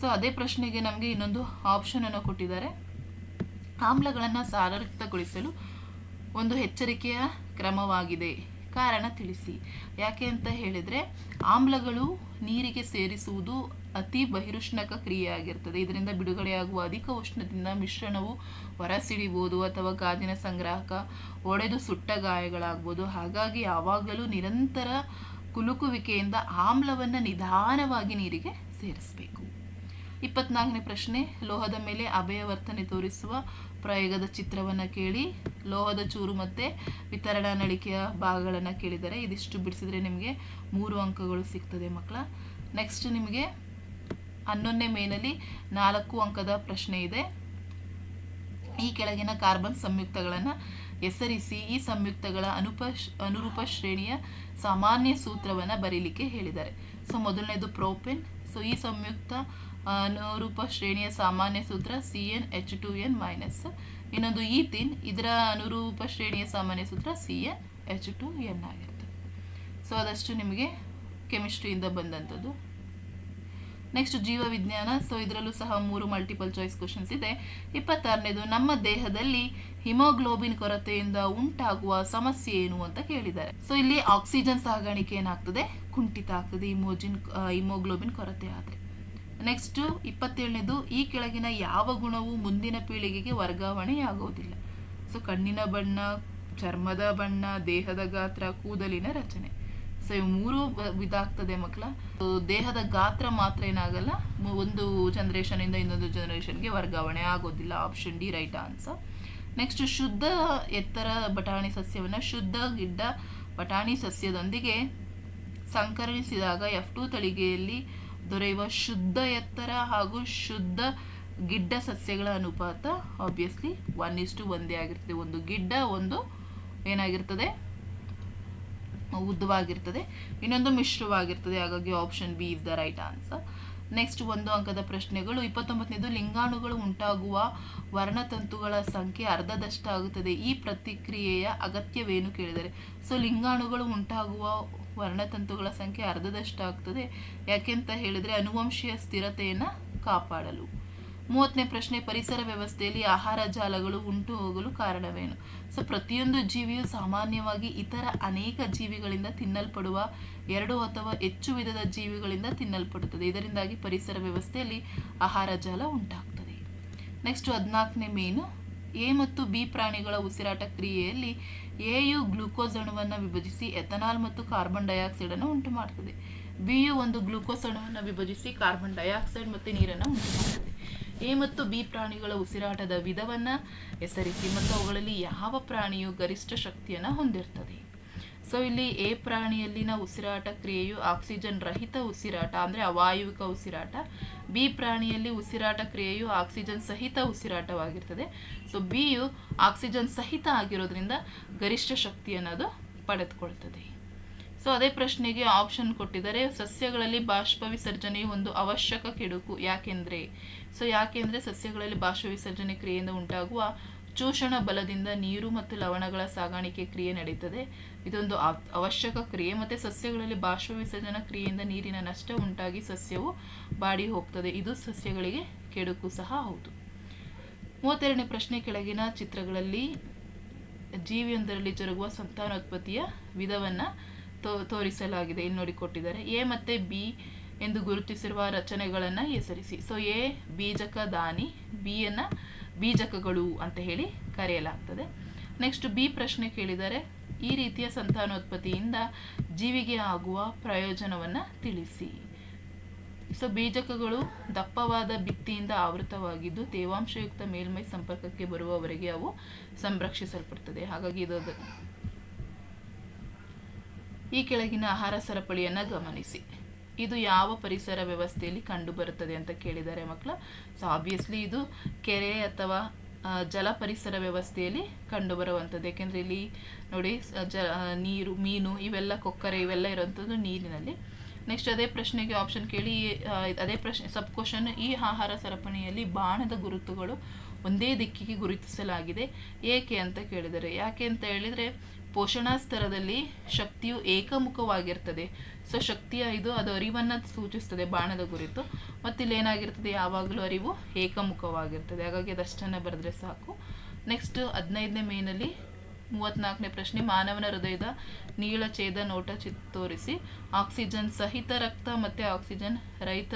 ಸೊ ಅದೇ ಪ್ರಶ್ನೆಗೆ ನಮಗೆ ಇನ್ನೊಂದು ಆಪ್ಷನನ್ನು ಕೊಟ್ಟಿದ್ದಾರೆ. ಆಮ್ಲಗಳನ್ನು ಸಾರರುಕ್ತಗೊಳಿಸಲು ಒಂದು ಎಚ್ಚರಿಕೆಯ ಕ್ರಮವಾಗಿದೆ. ಕಾರಣ ತಿಳಿಸಿ. ಯಾಕೆ ಅಂತ ಹೇಳಿದರೆ, ಆಮ್ಲಗಳು ನೀರಿಗೆ ಸೇರಿಸುವುದು ಅತಿ ಬಹಿರುಷ್ಣಕ ಕ್ರಿಯೆಯಾಗಿರ್ತದೆ. ಇದರಿಂದ ಬಿಡುಗಡೆಯಾಗುವ ಅಧಿಕ ಉಷ್ಣದಿಂದ ಮಿಶ್ರಣವು ಹೊರಸಿಡಿಬೋದು ಅಥವಾ ಗಾಜಿನ ಸಂಗ್ರಾಹಕ ಒಡೆದು ಸುಟ್ಟ ಗಾಯಗಳಾಗ್ಬೋದು. ಹಾಗಾಗಿ ಯಾವಾಗಲೂ ನಿರಂತರ ಕುಲುಕುವಿಕೆಯಿಂದ ಆಮ್ಲವನ್ನು ನಿಧಾನವಾಗಿ ನೀರಿಗೆ ಸೇರಿಸಬೇಕು. ಇಪ್ಪತ್ನಾಲ್ಕನೇ ಪ್ರಶ್ನೆ, ಲೋಹದ ಮೇಲೆ ಅಭಯವರ್ತನೆ ತೋರಿಸುವ ಪ್ರಯೋಗದ ಚಿತ್ರವನ್ನು ಕೇಳಿ. ಲೋಹದ ಚೂರು ಮತ್ತು ವಿತರಣಾ ನಳಿಕೆಯ ಭಾಗಗಳನ್ನು ಕೇಳಿದರೆ ಇದಿಷ್ಟು ಬಿಡಿಸಿದರೆ ನಿಮಗೆ ಮೂರು ಅಂಕಗಳು ಸಿಗ್ತದೆ ಮಕ್ಕಳ. ನೆಕ್ಸ್ಟ್ ನಿಮಗೆ ಹನ್ನೊಂದನೇ ಮೇನಲ್ಲಿ ನಾಲ್ಕು ಅಂಕದ ಪ್ರಶ್ನೆ ಇದೆ. ಈ ಕೆಳಗಿನ ಕಾರ್ಬನ್ ಸಂಯುಕ್ತಗಳನ್ನು ಹೆಸರಿಸಿ ಈ ಸಂಯುಕ್ತಗಳ ಅನುಪ ಅನುರೂಪ ಶ್ರೇಣಿಯ ಸಾಮಾನ್ಯ ಸೂತ್ರವನ್ನು ಬರೀಲಿಕ್ಕೆ ಹೇಳಿದ್ದಾರೆ. ಸೊ, ಮೊದಲನೇದು ಪ್ರೋಪೆನ್. ಸೊ, ಈ ಸಂಯುಕ್ತ ಅನುರೂಪ ಶ್ರೇಣಿಯ ಸಾಮಾನ್ಯ ಸೂತ್ರ C N H two N minus ಇನ್ನೊಂದು ಈಥಿನ್. ಇದರ ಅನುರೂಪ ಶ್ರೇಣಿಯ ಸಾಮಾನ್ಯ ಸೂತ್ರ C N H two N ಆಗಿರುತ್ತೆ ಸೊ, ಅದಷ್ಟು ನಿಮಗೆ ಕೆಮಿಸ್ಟ್ರಿಯಿಂದ ಬಂದಂಥದ್ದು. ನೆಕ್ಸ್ಟ್ ಜೀವ ವಿಜ್ಞಾನ ಸೊ ಇದರಲ್ಲೂ ಸಹ ಮೂರು ಮಲ್ಟಿಪಲ್ ಚಾಯ್ಸ್ ಕ್ವಶನ್ಸ್ ಇದೆ. ಇಪ್ಪತ್ತಾರನೇದು, ನಮ್ಮ ದೇಹದಲ್ಲಿ ಹಿಮೋಗ್ಲೋಬಿನ್ ಕೊರತೆಯಿಂದ ಉಂಟಾಗುವ ಸಮಸ್ಯೆ ಏನು ಅಂತ ಕೇಳಿದ್ದಾರೆ. ಸೊ ಇಲ್ಲಿ ಆಕ್ಸಿಜನ್ ಸಾಗಾಣಿಕೆ ಏನಾಗ್ತದೆ? ಕುಂಠಿತ ಆಗ್ತದೆ ಇಮೋಜಿನ್ ಹಿಮೋಗ್ಲೋಬಿನ್ ಕೊರತೆ ಆದರೆ. ನೆಕ್ಸ್ಟ್ ಇಪ್ಪತ್ತೇಳನೇದು, ಈ ಕೆಳಗಿನ ಯಾವ ಗುಣವು ಮುಂದಿನ ಪೀಳಿಗೆಗೆ ವರ್ಗಾವಣೆಯಾಗುವುದಿಲ್ಲ? ಸೊ ಕಣ್ಣಿನ ಬಣ್ಣ, ಚರ್ಮದ ಬಣ್ಣ, ದೇಹದ ಗಾತ್ರ, ಕೂದಲಿನ ರಚನೆ. ಸೊ ಇವು ಮೂರು ಆಗ್ತದೆ ಮಕ್ಕಳ. ದೇಹದ ಗಾತ್ರ ಮಾತ್ರ ಏನಾಗಲ್ಲ ಒಂದು ಜನರೇಷನಿಂದ ಇನ್ನೊಂದು ಜನರೇಷನ್ಗೆ ವರ್ಗಾವಣೆ ಆಗೋದಿಲ್ಲ. Option D right answer next ಶುದ್ಧ ಎತ್ತರ ಬಟಾಣಿ ಸಸ್ಯವನ್ನು ಶುದ್ಧ ಗಿಡ್ಡ ಬಟಾಣಿ ಸಸ್ಯದೊಂದಿಗೆ ಸಂಕರಣಿಸಿದಾಗ ಎಫ್ ಟು ತಳಿಗೆಯಲ್ಲಿ ದೊರೆಯುವ ಶುದ್ಧ ಎತ್ತರ ಹಾಗೂ ಶುದ್ಧ ಗಿಡ್ಡ ಸಸ್ಯಗಳ ಅನುಪಾತ ಆಬ್ವಿಯಸ್ಲಿ ಒನ್ ಇಸ್ಟು ಒಂದೇ ಆಗಿರ್ತದೆ. ಒಂದು ಗಿಡ್ಡ, ಒಂದು ಏನಾಗಿರ್ತದೆ? ಉದ್ದವಾಗಿರ್ತದೆ. ಇನ್ನೊಂದು ಮಿಶ್ರವಾಗಿರ್ತದೆ. ಹಾಗಾಗಿ option B is the right answer next ಒಂದು ಅಂಕದ ಪ್ರಶ್ನೆಗಳು. ಇಪ್ಪತ್ತೊಂಬತ್ತನೇದು, ಲಿಂಗಾಣುಗಳು ಉಂಟಾಗುವ ವರ್ಣತಂತುಗಳ ಸಂಖ್ಯೆ ಅರ್ಧದಷ್ಟಾಗುತ್ತದೆ. ಈ ಪ್ರತಿಕ್ರಿಯೆಯ ಅಗತ್ಯವೇನು ಕೇಳಿದರೆ, ಸೊ ಲಿಂಗಾಣುಗಳು ಉಂಟಾಗುವ ವರ್ಣತಂತುಗಳ ಸಂಖ್ಯೆ ಅರ್ಧದಷ್ಟಾಗ್ತದೆ. ಯಾಕೆಂತ ಹೇಳಿದರೆ, ಅನುವಂಶೀಯ ಸ್ಥಿರತೆಯನ್ನು ಕಾಪಾಡಲು. ಮೂವತ್ತನೇ ಪ್ರಶ್ನೆ, ಪರಿಸರ ವ್ಯವಸ್ಥೆಯಲ್ಲಿ ಆಹಾರ ಜಾಲಗಳು ಉಂಟು ಹೋಗಲು ಕಾರಣವೇನು? ಸೊ, ಪ್ರತಿಯೊಂದು ಜೀವಿಯು ಸಾಮಾನ್ಯವಾಗಿ ಇತರ ಅನೇಕ ಜೀವಿಗಳಿಂದ ತಿನ್ನಲ್ಪಡುವ, ಎರಡು ಅಥವಾ ಹೆಚ್ಚು ವಿಧದ ಜೀವಿಗಳಿಂದ ತಿನ್ನಲ್ಪಡುತ್ತದೆ. ಇದರಿಂದಾಗಿ ಪರಿಸರ ವ್ಯವಸ್ಥೆಯಲ್ಲಿ ಆಹಾರ ಜಾಲ ಉಂಟಾಗ್ತದೆ. ನೆಕ್ಸ್ಟ್ ಹದಿನಾಲ್ಕನೇ ಮೇನು. ಎ ಮತ್ತು ಬಿ ಪ್ರಾಣಿಗಳ ಉಸಿರಾಟ ಕ್ರಿಯೆಯಲ್ಲಿ ಎಯು ಗ್ಲೂಕೋಸ್ ಅಣುವನ್ನು ವಿಭಜಿಸಿ ಎಥನಾಲ್ ಮತ್ತು ಕಾರ್ಬನ್ ಡೈಆಕ್ಸೈಡ್ ಅನ್ನು ಉಂಟು ಮಾಡ್ತದೆ ಬಿಯು ಒಂದು ಗ್ಲೂಕೋಸ್ ಅಣುವನ್ನು ವಿಭಜಿಸಿ ಕಾರ್ಬನ್ ಡೈಆಕ್ಸೈಡ್ ಮತ್ತು ನೀರನ್ನು ಉಂಟು ಮಾಡ್ತದೆ ಎ ಮತ್ತು ಬಿ ಪ್ರಾಣಿಗಳ ಉಸಿರಾಟದ ವಿಧವನ್ನು ಹೆಸರಿಸಿ ಮತ್ತು ಅವುಗಳಲ್ಲಿ ಯಾವ ಪ್ರಾಣಿಯು ಗರಿಷ್ಠ ಶಕ್ತಿಯನ್ನು ಹೊಂದಿರ್ತದೆ. ಸೊ ಇಲ್ಲಿ ಎ ಪ್ರಾಣಿಯಲ್ಲಿನ ಉಸಿರಾಟ ಕ್ರಿಯೆಯು ಆಕ್ಸಿಜನ್ ರಹಿತ ಉಸಿರಾಟ ಅಂದರೆ ಅವಾಯುವಿಕ ಉಸಿರಾಟ. ಬಿ ಪ್ರಾಣಿಯಲ್ಲಿ ಉಸಿರಾಟ ಕ್ರಿಯೆಯು ಆಕ್ಸಿಜನ್ ಸಹಿತ ಉಸಿರಾಟವಾಗಿರ್ತದೆ. ಸೊ ಬಿಯು ಆಕ್ಸಿಜನ್ ಸಹಿತ ಆಗಿರೋದ್ರಿಂದ ಗರಿಷ್ಠ ಶಕ್ತಿ ಅನ್ನೋದು ಪಡೆದುಕೊಳ್ತದೆ. ಸೊ ಅದೇ ಪ್ರಶ್ನೆಗೆ ಆಪ್ಷನ್ ಕೊಟ್ಟಿದ್ದಾರೆ. ಸಸ್ಯಗಳಲ್ಲಿ ಬಾಷ್ಪ ವಿಸರ್ಜನೆಯು ಒಂದು ಅವಶ್ಯಕ ಕೆಡುಕು ಯಾಕೆಂದರೆ? ಸೊ ಯಾಕೆಂದರೆ ಸಸ್ಯಗಳಲ್ಲಿ ಬಾಷ್ಪ ವಿಸರ್ಜನೆ ಕ್ರಿಯೆಯಿಂದ ಉಂಟಾಗುವ ಚೂಷಣ ಬಲದಿಂದ ನೀರು ಮತ್ತು ಲವಣಗಳ ಸಾಗಾಣಿಕೆ ಕ್ರಿಯೆ ನಡೀತದೆ. ಇದೊಂದು ಅವಶ್ಯಕ ಕ್ರಿಯೆ ಮತ್ತು ಸಸ್ಯಗಳಲ್ಲಿ ಬಾಷ್ಪ ವಿಸರ್ಜನಾ ಕ್ರಿಯೆಯಿಂದ ನೀರಿನ ನಷ್ಟ ಉಂಟಾಗಿ ಸಸ್ಯವು ಬಾಡಿ ಹೋಗ್ತದೆ. ಇದು ಸಸ್ಯಗಳಿಗೆ ಕೆಡುಕು ಸಹ ಹೌದು. ಮೂವತ್ತೆರಡನೇ ಪ್ರಶ್ನೆ ಕೆಳಗಿನ ಚಿತ್ರಗಳಲ್ಲಿ ಜೀವಿಯೊಂದರಲ್ಲಿ ಜರುಗುವ ಸಂತಾನೋತ್ಪತ್ತಿಯ ವಿಧವನ್ನು ತೋರಿಸಲಾಗಿದೆ. ಇಲ್ಲಿ ನೋಡಿ ಕೊಟ್ಟಿದ್ದಾರೆ. ಎ ಮತ್ತು ಬಿ ಎಂದು ಗುರುತಿಸಿರುವ ರಚನೆಗಳನ್ನು ಹೆಸರಿಸಿ. ಸೊ ಎ ಬೀಜಕ ದಾನಿ ಬಿಯನ್ನು ಬೀಜಕಗಳು ಅಂತ ಹೇಳಿ ಕರೆಯಲಾಗ್ತದೆ. ನೆಕ್ಸ್ಟ್ ಬಿ ಪ್ರಶ್ನೆ ಕೇಳಿದರೆ ಈ ರೀತಿಯ ಸಂತಾನೋತ್ಪತ್ತಿಯಿಂದ ಜೀವಿಗೆ ಆಗುವ ಪ್ರಯೋಜನವನ್ನು ತಿಳಿಸಿ. ಸೊ ಬೀಜಕಗಳು ದಪ್ಪವಾದ ಭಿತ್ತಿಯಿಂದ ಆವೃತವಾಗಿದ್ದು ತೇವಾಂಶಯುಕ್ತ ಮೇಲ್ಮೈ ಸಂಪರ್ಕಕ್ಕೆ ಬರುವವರೆಗೆ ಅವು ಸಂರಕ್ಷಿಸಲ್ಪಡ್ತದೆ. ಹಾಗಾಗಿ ಇದು ಈ ಕೆಳಗಿನ ಆಹಾರ ಸರಪಳಿಯನ್ನು ಗಮನಿಸಿ. ಇದು ಯಾವ ಪರಿಸರ ವ್ಯವಸ್ಥೆಯಲ್ಲಿ ಕಂಡುಬರುತ್ತದೆ ಅಂತ ಕೇಳಿದ್ದಾರೆ ಮಕ್ಕಳು. ಸೊ ಆಬ್ವಿಯಸ್ಲಿ ಇದು ಕೆರೆ ಅಥವಾ ಜಲ ಪರಿಸರ ವ್ಯವಸ್ಥೆಯಲ್ಲಿ ಕಂಡುಬರುವಂಥದ್ದು. ಯಾಕೆಂದರೆ ಇಲ್ಲಿ ನೋಡಿ ಜ ನೀರು, ಮೀನು ಇವೆಲ್ಲ ಕೊಕ್ಕರೆ ಇವೆಲ್ಲ ಇರುವಂಥದ್ದು ನೀರಿನಲ್ಲಿ. ನೆಕ್ಸ್ಟ್ ಅದೇ ಪ್ರಶ್ನೆಗೆ ಆಪ್ಷನ್ ಕೇಳಿ ಅದೇ ಪ್ರಶ್ನೆ ಸಬ್ ಕ್ವಶನ್ ಈ ಆಹಾರ ಸರಪಣಿಯಲ್ಲಿ ಬಾಣದ ಗುರುತುಗಳು ಒಂದೇ ದಿಕ್ಕಿಗೆ ಗುರುತಿಸಲಾಗಿದೆ. ಏಕೆ ಅಂತ ಕೇಳಿದರೆ, ಯಾಕೆ ಅಂತ ಹೇಳಿದರೆ ಪೋಷಣಾ ಸ್ತರದಲ್ಲಿ ಶಕ್ತಿಯು ಏಕಮುಖವಾಗಿರ್ತದೆ. ಸೊ, ಶಕ್ತಿಯ ಇದು ಅದು ಅರಿವನ್ನು ಸೂಚಿಸ್ತದೆ ಬಾಣದ ಗುರುತು. ಮತ್ತು ಇಲ್ಲಿ ಏನಾಗಿರ್ತದೆ? ಯಾವಾಗಲೂ ಅರಿವು ಏಕಮುಖವಾಗಿರ್ತದೆ. ಹಾಗಾಗಿ ಅದಷ್ಟನ್ನು ಬರೆದ್ರೆ ಸಾಕು. ನೆಕ್ಸ್ಟ್ ಹದಿನೈದನೇ ಮೇನಲ್ಲಿ ಮೂವತ್ತ್ನಾಲ್ಕನೇ ಪ್ರಶ್ನೆ, ಮಾನವನ ಹೃದಯದ ನೀಳ, ಛೇದ, ನೋಟ ಚಿ ತೋರಿಸಿ. ಆಕ್ಸಿಜನ್ ಸಹಿತ ರಕ್ತ ಮತ್ತು ಆಕ್ಸಿಜನ್ ರಹಿತ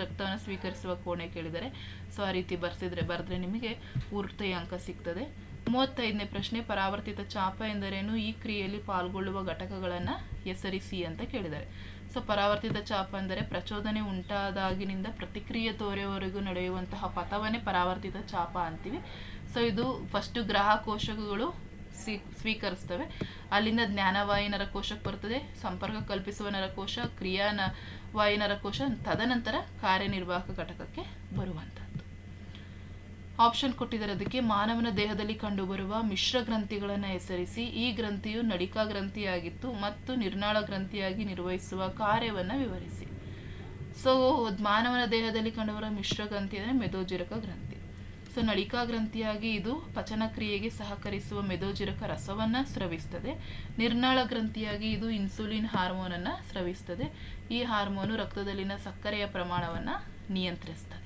ರಕ್ತವನ್ನು ಸ್ವೀಕರಿಸುವ ಕೋಣೆ ಕೇಳಿದರೆ. ಸೊ, ಆ ರೀತಿ ಬರ್ಸಿದ್ರೆ, ಬರೆದ್ರೆ ನಿಮಗೆ ಪೂರ್ತಿ ಅಂಕ ಸಿಗ್ತದೆ. ಮೂವತ್ತೈದನೇ ಪ್ರಶ್ನೆ, ಪರಾವರ್ತಿತ ಚಾಪ ಎಂದರೇನು? ಈ ಕ್ರಿಯೆಯಲ್ಲಿ ಪಾಲ್ಗೊಳ್ಳುವ ಘಟಕಗಳನ್ನು ಹೆಸರಿಸಿ ಅಂತ ಕೇಳಿದ್ದಾರೆ. ಸೊ, ಪರಾವರ್ತಿತ ಚಾಪ ಅಂದರೆ ಪ್ರಚೋದನೆ ಉಂಟಾದಾಗಿನಿಂದ ಪ್ರತಿಕ್ರಿಯೆ ತೋರೆವರೆಗೂ ನಡೆಯುವಂತಹ ಪಥವನ್ನೇ ಪರಾವರ್ತಿತ ಚಾಪ ಅಂತೀವಿ. ಸೊ, ಇದು ಫಸ್ಟು ಗ್ರಹ ಕೋಶಕಗಳು ಸ್ವೀ ಸ್ವೀಕರಿಸ್ತವೆ. ಅಲ್ಲಿಂದ ಜ್ಞಾನವಾಯು ನರಕೋಶಕ್ಕೆ ಬರ್ತದೆ, ಸಂಪರ್ಕ ಕಲ್ಪಿಸುವ ನರಕೋಶ ಕ್ರಿಯಾ ನ ವಾಯು ನರಕೋಶ ತದನಂತರ ಕಾರ್ಯನಿರ್ವಾಹಕ ಘಟಕಕ್ಕೆ ಬರುವಂಥದ್ದು. ಆಪ್ಷನ್ ಕೊಟ್ಟಿದ್ದಾರೆ. ಅದಕ್ಕೆ ಮಾನವನ ದೇಹದಲ್ಲಿ ಕಂಡುಬರುವ ಮಿಶ್ರ ಗ್ರಂಥಿಗಳನ್ನು ಹೆಸರಿಸಿ, ಈ ಗ್ರಂಥಿಯು ನಡಿಕಾ ಗ್ರಂಥಿಯಾಗಿತ್ತು ಮತ್ತು ನಿರ್ನಾಳ ಗ್ರಂಥಿಯಾಗಿ ನಿರ್ವಹಿಸುವ ಕಾರ್ಯವನ್ನು ವಿವರಿಸಿ. ಸೊ ಮಾನವನ ದೇಹದಲ್ಲಿ ಕಂಡುಬರುವ ಮಿಶ್ರ ಗ್ರಂಥಿ ಅಂದರೆ ಮೆದೋಜಿರಕ ಗ್ರಂಥಿ. ಸೊ ನಳಿಕಾ ಗ್ರಂಥಿಯಾಗಿ ಇದು ಪಚನ ಕ್ರಿಯೆಗೆ ಸಹಕರಿಸುವ ಮೆದೋಜಿರಕ ರಸವನ್ನು ಸ್ರವಿಸ್ತದೆ. ನಿರ್ನಾಳ ಗ್ರಂಥಿಯಾಗಿ ಇದು ಇನ್ಸುಲಿನ್ ಹಾರ್ಮೋನನ್ನು ಸ್ರವಿಸ್ತದೆ. ಈ ಹಾರ್ಮೋನು ರಕ್ತದಲ್ಲಿನ ಸಕ್ಕರೆಯ ಪ್ರಮಾಣವನ್ನು ನಿಯಂತ್ರಿಸ್ತದೆ.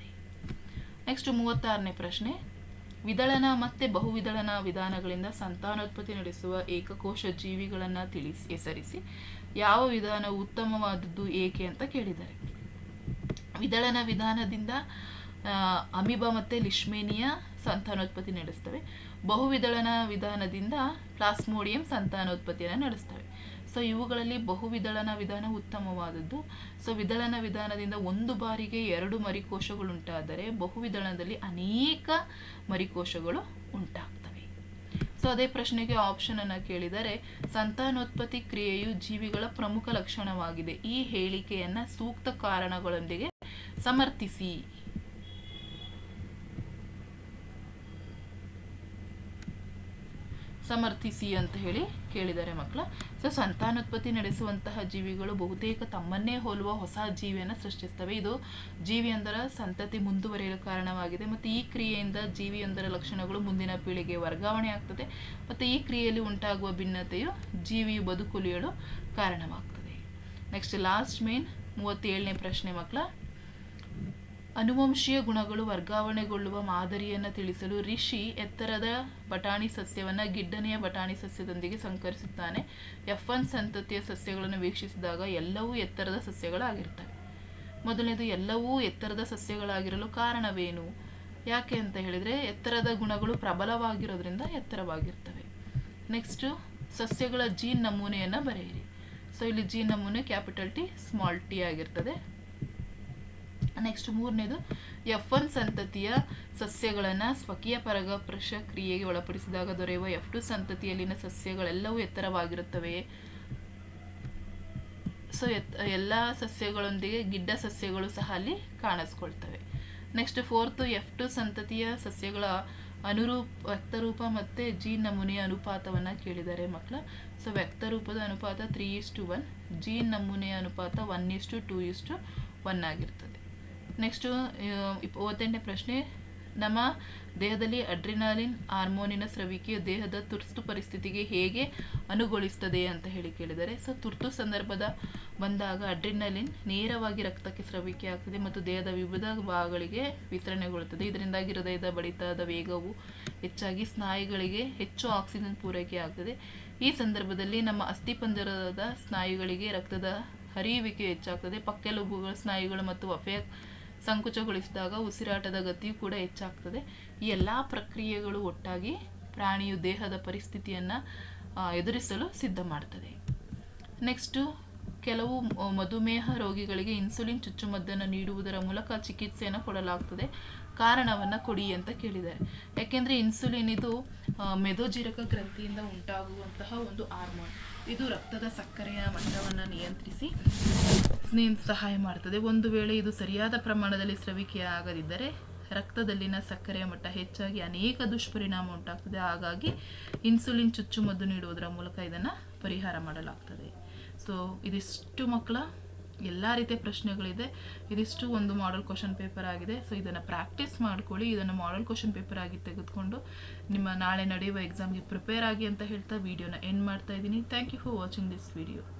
ನೆಕ್ಸ್ಟ್ ಮೂವತ್ತಾರನೇ ಪ್ರಶ್ನೆ. ವಿದಳನ ಮತ್ತೆ ಬಹುವಿದಳನ ವಿಧಾನಗಳಿಂದ ಸಂತಾನೋತ್ಪತ್ತಿ ನಡೆಸುವ ಏಕಕೋಶ ಜೀವಿಗಳನ್ನು ತಿಳಿಸಿ ಹೆಸರಿಸಿ. ಯಾವ ವಿಧಾನ ಉತ್ತಮವಾದದ್ದು ಏಕೆ ಅಂತ ಕೇಳಿದ್ದಾರೆ. ವಿದಳನ ವಿಧಾನದಿಂದ ಅಮಿಬ ಮತ್ತು ಲಿಶ್ಮೇನಿಯ ಸಂತಾನೋತ್ಪತ್ತಿ ನಡೆಸ್ತವೆ. ಬಹುವಿದಳನ ವಿಧಾನದಿಂದ ಪ್ಲಾಸ್ಮೋಡಿಯಂ ಸಂತಾನೋತ್ಪತ್ತಿಯನ್ನು ನಡೆಸ್ತವೆ. ಸೊ ಇವುಗಳಲ್ಲಿ ಬಹುವಿದಳನ ವಿಧಾನ ಉತ್ತಮವಾದದ್ದು. ಸೊ ವಿದಳನ ವಿಧಾನದಿಂದ ಒಂದು ಬಾರಿಗೆ ಎರಡು ಮರಿಕೋಶಗಳುಂಟಾದರೆ ಬಹುವಿದಳನದಲ್ಲಿ ಅನೇಕ ಮರಿಕೋಶಗಳು ಉಂಟಾಗ್ತವೆ. ಸೊ ಅದೇ ಪ್ರಶ್ನೆಗೆ ಆಪ್ಷನ್ ಅನ್ನು ಕೇಳಿದರೆ, ಸಂತಾನೋತ್ಪತ್ತಿ ಕ್ರಿಯೆಯು ಜೀವಿಗಳ ಪ್ರಮುಖ ಲಕ್ಷಣವಾಗಿದೆ. ಈ ಹೇಳಿಕೆಯನ್ನು ಸೂಕ್ತ ಕಾರಣಗಳೊಂದಿಗೆ ಸಮರ್ಥಿಸಿ. ಸಮರ್ಥಿಸಿ ಅಂತ ಹೇಳಿ ಕೇಳಿದ್ದಾರೆ ಮಕ್ಕಳ. ಸೊ ಸಂತಾನೋತ್ಪತ್ತಿ ನಡೆಸುವಂತಹ ಜೀವಿಗಳು ಬಹುತೇಕ ತಮ್ಮನ್ನೇ ಹೋಲುವ ಹೊಸ ಜೀವಿಯನ್ನು ಸೃಷ್ಟಿಸ್ತವೆ. ಇದು ಜೀವಿಯೊಂದರ ಸಂತತಿ ಮುಂದುವರಿಯಲು ಕಾರಣವಾಗಿದೆ. ಮತ್ತು ಈ ಕ್ರಿಯೆಯಿಂದ ಜೀವಿಯೊಂದರ ಲಕ್ಷಣಗಳು ಮುಂದಿನ ಪೀಳಿಗೆ ವರ್ಗಾವಣೆ ಆಗ್ತದೆ. ಮತ್ತು ಈ ಕ್ರಿಯೆಯಲ್ಲಿ ಉಂಟಾಗುವ ಭಿನ್ನತೆಯು ಜೀವಿಯು ಬದುಕುಲಿಯಲು ಕಾರಣವಾಗ್ತದೆ. ನೆಕ್ಸ್ಟ್ ಲಾಸ್ಟ್ ಮೇನ್ ಮೂವತ್ತೇಳನೇ ಪ್ರಶ್ನೆ ಮಕ್ಕಳ. ಅನುವಂಶೀಯ ಗುಣಗಳು ವರ್ಗಾವಣೆಗೊಳ್ಳುವ ಮಾದರಿಯನ್ನು ತಿಳಿಸಲು ರಿಷಿ ಎತ್ತರದ ಬಟಾಣಿ ಸಸ್ಯವನ್ನು ಗಿಡ್ಡನೆಯ ಬಟಾಣಿ ಸಸ್ಯದೊಂದಿಗೆ ಸಂಕರಿಸುತ್ತಾನೆ. ಎಫ್ ಒನ್ ಸಂತತಿಯ ಸಸ್ಯಗಳನ್ನು ವೀಕ್ಷಿಸಿದಾಗ ಎಲ್ಲವೂ ಎತ್ತರದ ಸಸ್ಯಗಳಾಗಿರ್ತವೆ ಮೊದಲನೇದು, ಎಲ್ಲವೂ ಎತ್ತರದ ಸಸ್ಯಗಳಾಗಿರಲು ಕಾರಣವೇನು? ಯಾಕೆ ಅಂತ ಹೇಳಿದರೆ, ಎತ್ತರದ ಗುಣಗಳು ಪ್ರಬಲವಾಗಿರೋದ್ರಿಂದ ಎತ್ತರವಾಗಿರ್ತವೆ. ನೆಕ್ಸ್ಟು, ಸಸ್ಯಗಳ ಜೀನ್ ನಮೂನೆಯನ್ನು ಬರೆಯಿರಿ. ಸೊ, ಇಲ್ಲಿ ಜೀನ್ ನಮೂನೆ ಕ್ಯಾಪಿಟಲ್ ಟಿ, ಸ್ಮಾಲ್ ಟಿ ಆಗಿರ್ತದೆ. ನೆಕ್ಸ್ಟ್ ಮೂರನೇದು ಎಫ್ ಒನ್ ಸಂತತಿಯ ಸಸ್ಯಗಳನ್ನು ಸ್ವಕೀಯ ಪರಾಗಸ್ಪರ್ಶ ಕ್ರಿಯೆಗೆ ಒಳಪಡಿಸಿದಾಗ ದೊರೆಯುವ ಎಫ್ ಟು ಸಂತತಿಯಲ್ಲಿನ ಸಸ್ಯಗಳೆಲ್ಲವೂ ಎತ್ತರವಾಗಿರುತ್ತವೆ. ಸೊ ಎತ್, ಎಲ್ಲ ಸಸ್ಯಗಳೊಂದಿಗೆ ಗಿಡ್ಡ ಸಸ್ಯಗಳು ಸಹ ಅಲ್ಲಿ ಕಾಣಿಸ್ಕೊಳ್ತವೆ. ನೆಕ್ಸ್ಟ್ ಫೋರ್ತು ಎಫ್ ಟು ಸಂತತಿಯ ಸಸ್ಯಗಳ ಅನುರೂಪ, ವ್ಯಕ್ತರೂಪ ಮತ್ತು ಜೀನ್ ನಮೂನೆಯ ಅನುಪಾತವನ್ನು ಕೇಳಿದ್ದಾರೆ ಮಕ್ಕಳ ಸೊ ವ್ಯಕ್ತರೂಪದ ಅನುಪಾತ three is to one gene ನಮೂನೆಯ ಅನುಪಾತ one is to two is to one ಆಗಿರ್ತದೆ. ನೆಕ್ಸ್ಟು ಇಪ್ಪತ್ತೆಂಟನೇ ಪ್ರಶ್ನೆ. ನಮ್ಮ ದೇಹದಲ್ಲಿ ಅಡ್ರಿನಾಲಿನ್ ಹಾರ್ಮೋನಿನ ಸ್ರವಿಕೆಯು ದೇಹದ ತುರ್ತು ಪರಿಸ್ಥಿತಿಗೆ ಹೇಗೆ ಅನುಗೊಳಿಸ್ತದೆ ಅಂತ ಹೇಳಿ ಕೇಳಿದರೆ ಸೊ ತುರ್ತು ಸಂದರ್ಭದ ಬಂದಾಗ ಅಡ್ರಿನಲಿನ್ ನೇರವಾಗಿ ರಕ್ತಕ್ಕೆ ಸ್ರವಿಕೆ ಆಗ್ತದೆ ಮತ್ತು ದೇಹದ ವಿವಿಧ ಭಾಗಗಳಿಗೆ ವಿತರಣೆಗೊಳ್ಳುತ್ತದೆ ಇದರಿಂದಾಗಿ ಹೃದಯದ ಬಡಿತದ ವೇಗವು ಹೆಚ್ಚಾಗಿ ಸ್ನಾಯುಗಳಿಗೆ ಹೆಚ್ಚು ಆಕ್ಸಿಜನ್ ಪೂರೈಕೆ ಆಗ್ತದೆ. ಈ ಸಂದರ್ಭದಲ್ಲಿ ನಮ್ಮ ಅಸ್ಥಿಪಂಜರದ ಸ್ನಾಯುಗಳಿಗೆ ರಕ್ತದ ಹರಿಯುವಿಕೆ ಹೆಚ್ಚಾಗ್ತದೆ. ಪಕ್ಕೆಲುಬುಗಳ, ಸ್ನಾಯುಗಳು ಮತ್ತು ವಫೆಯ ಸಂಕುಚಗೊಳಿಸಿದಾಗ ಉಸಿರಾಟದ ಗತಿಯು ಕೂಡ ಹೆಚ್ಚಾಗ್ತದೆ. ಈ ಎಲ್ಲ ಪ್ರಕ್ರಿಯೆಗಳು ಒಟ್ಟಾಗಿ ಪ್ರಾಣಿಯು ದೇಹದ ಪರಿಸ್ಥಿತಿಯನ್ನು ಎದುರಿಸಲು ಸಿದ್ಧ ಮಾಡ್ತದೆ. ನೆಕ್ಸ್ಟು ಕೆಲವು ಮಧುಮೇಹ ರೋಗಿಗಳಿಗೆ ಇನ್ಸುಲಿನ್ ಚುಚ್ಚುಮದ್ದನ್ನು ನೀಡುವುದರ ಮೂಲಕ ಚಿಕಿತ್ಸೆಯನ್ನು ಕೊಡಲಾಗ್ತದೆ. ಕಾರಣವನ್ನು ಕೊಡಿ ಅಂತ ಕೇಳಿದ್ದಾರೆ. ಯಾಕೆಂದರೆ ಇನ್ಸುಲಿನ್ ಇದು ಮೆದೋಜಿರಕ ಗ್ರಂಥಿಯಿಂದ ಉಂಟಾಗುವಂತಹ ಒಂದು ಹಾರ್ಮೋನ್. ಇದು ರಕ್ತದ ಸಕ್ಕರೆಯ ಮಟ್ಟವನ್ನು ನಿಯಂತ್ರಿಸಿ ಸ್ನೇಹ ಸಹಾಯ ಮಾಡ್ತದೆ. ಒಂದು ವೇಳೆ ಇದು ಸರಿಯಾದ ಪ್ರಮಾಣದಲ್ಲಿ ಸ್ರವಿಕೆ ಆಗದಿದ್ದರೆ ರಕ್ತದಲ್ಲಿನ ಸಕ್ಕರೆಯ ಮಟ್ಟ ಹೆಚ್ಚಾಗಿ ಅನೇಕ ದುಷ್ಪರಿಣಾಮ ಉಂಟಾಗ್ತದೆ. ಹಾಗಾಗಿ ಇನ್ಸುಲಿನ್ ಚುಚ್ಚುಮದ್ದು ನೀಡುವುದರ ಮೂಲಕ ಇದನ್ನು ಪರಿಹಾರ ಮಾಡಲಾಗ್ತದೆ. ಸೊ ಇದಿಷ್ಟು ಮಕ್ಕಳ ಎಲ್ಲ ರೀತಿಯ ಪ್ರಶ್ನೆಗಳಿದೆ. ಇದಿಷ್ಟು ಒಂದು ಮಾಡಲ್ ಕ್ವಶನ್ ಪೇಪರ್ ಆಗಿದೆ. ಸೊ ಇದನ್ನು ಪ್ರಾಕ್ಟೀಸ್ ಮಾಡ್ಕೊಳ್ಳಿ. ಇದನ್ನು ಮಾಡಲ್ ಕ್ವಶನ್ ಪೇಪರ್ ಆಗಿ ತೆಗೆದುಕೊಂಡು ನಿಮ್ಮ ನಾಳೆ ನಡೆಯುವ ಎಕ್ಸಾಮ್ಗೆ ಪ್ರಿಪೇರ್ ಆಗಿ ಅಂತ ಹೇಳ್ತಾ ವಿಡಿಯೋನ ಎಂಡ್ ಮಾಡ್ತಾ ಇದ್ದೀನಿ. Thank you for watching this video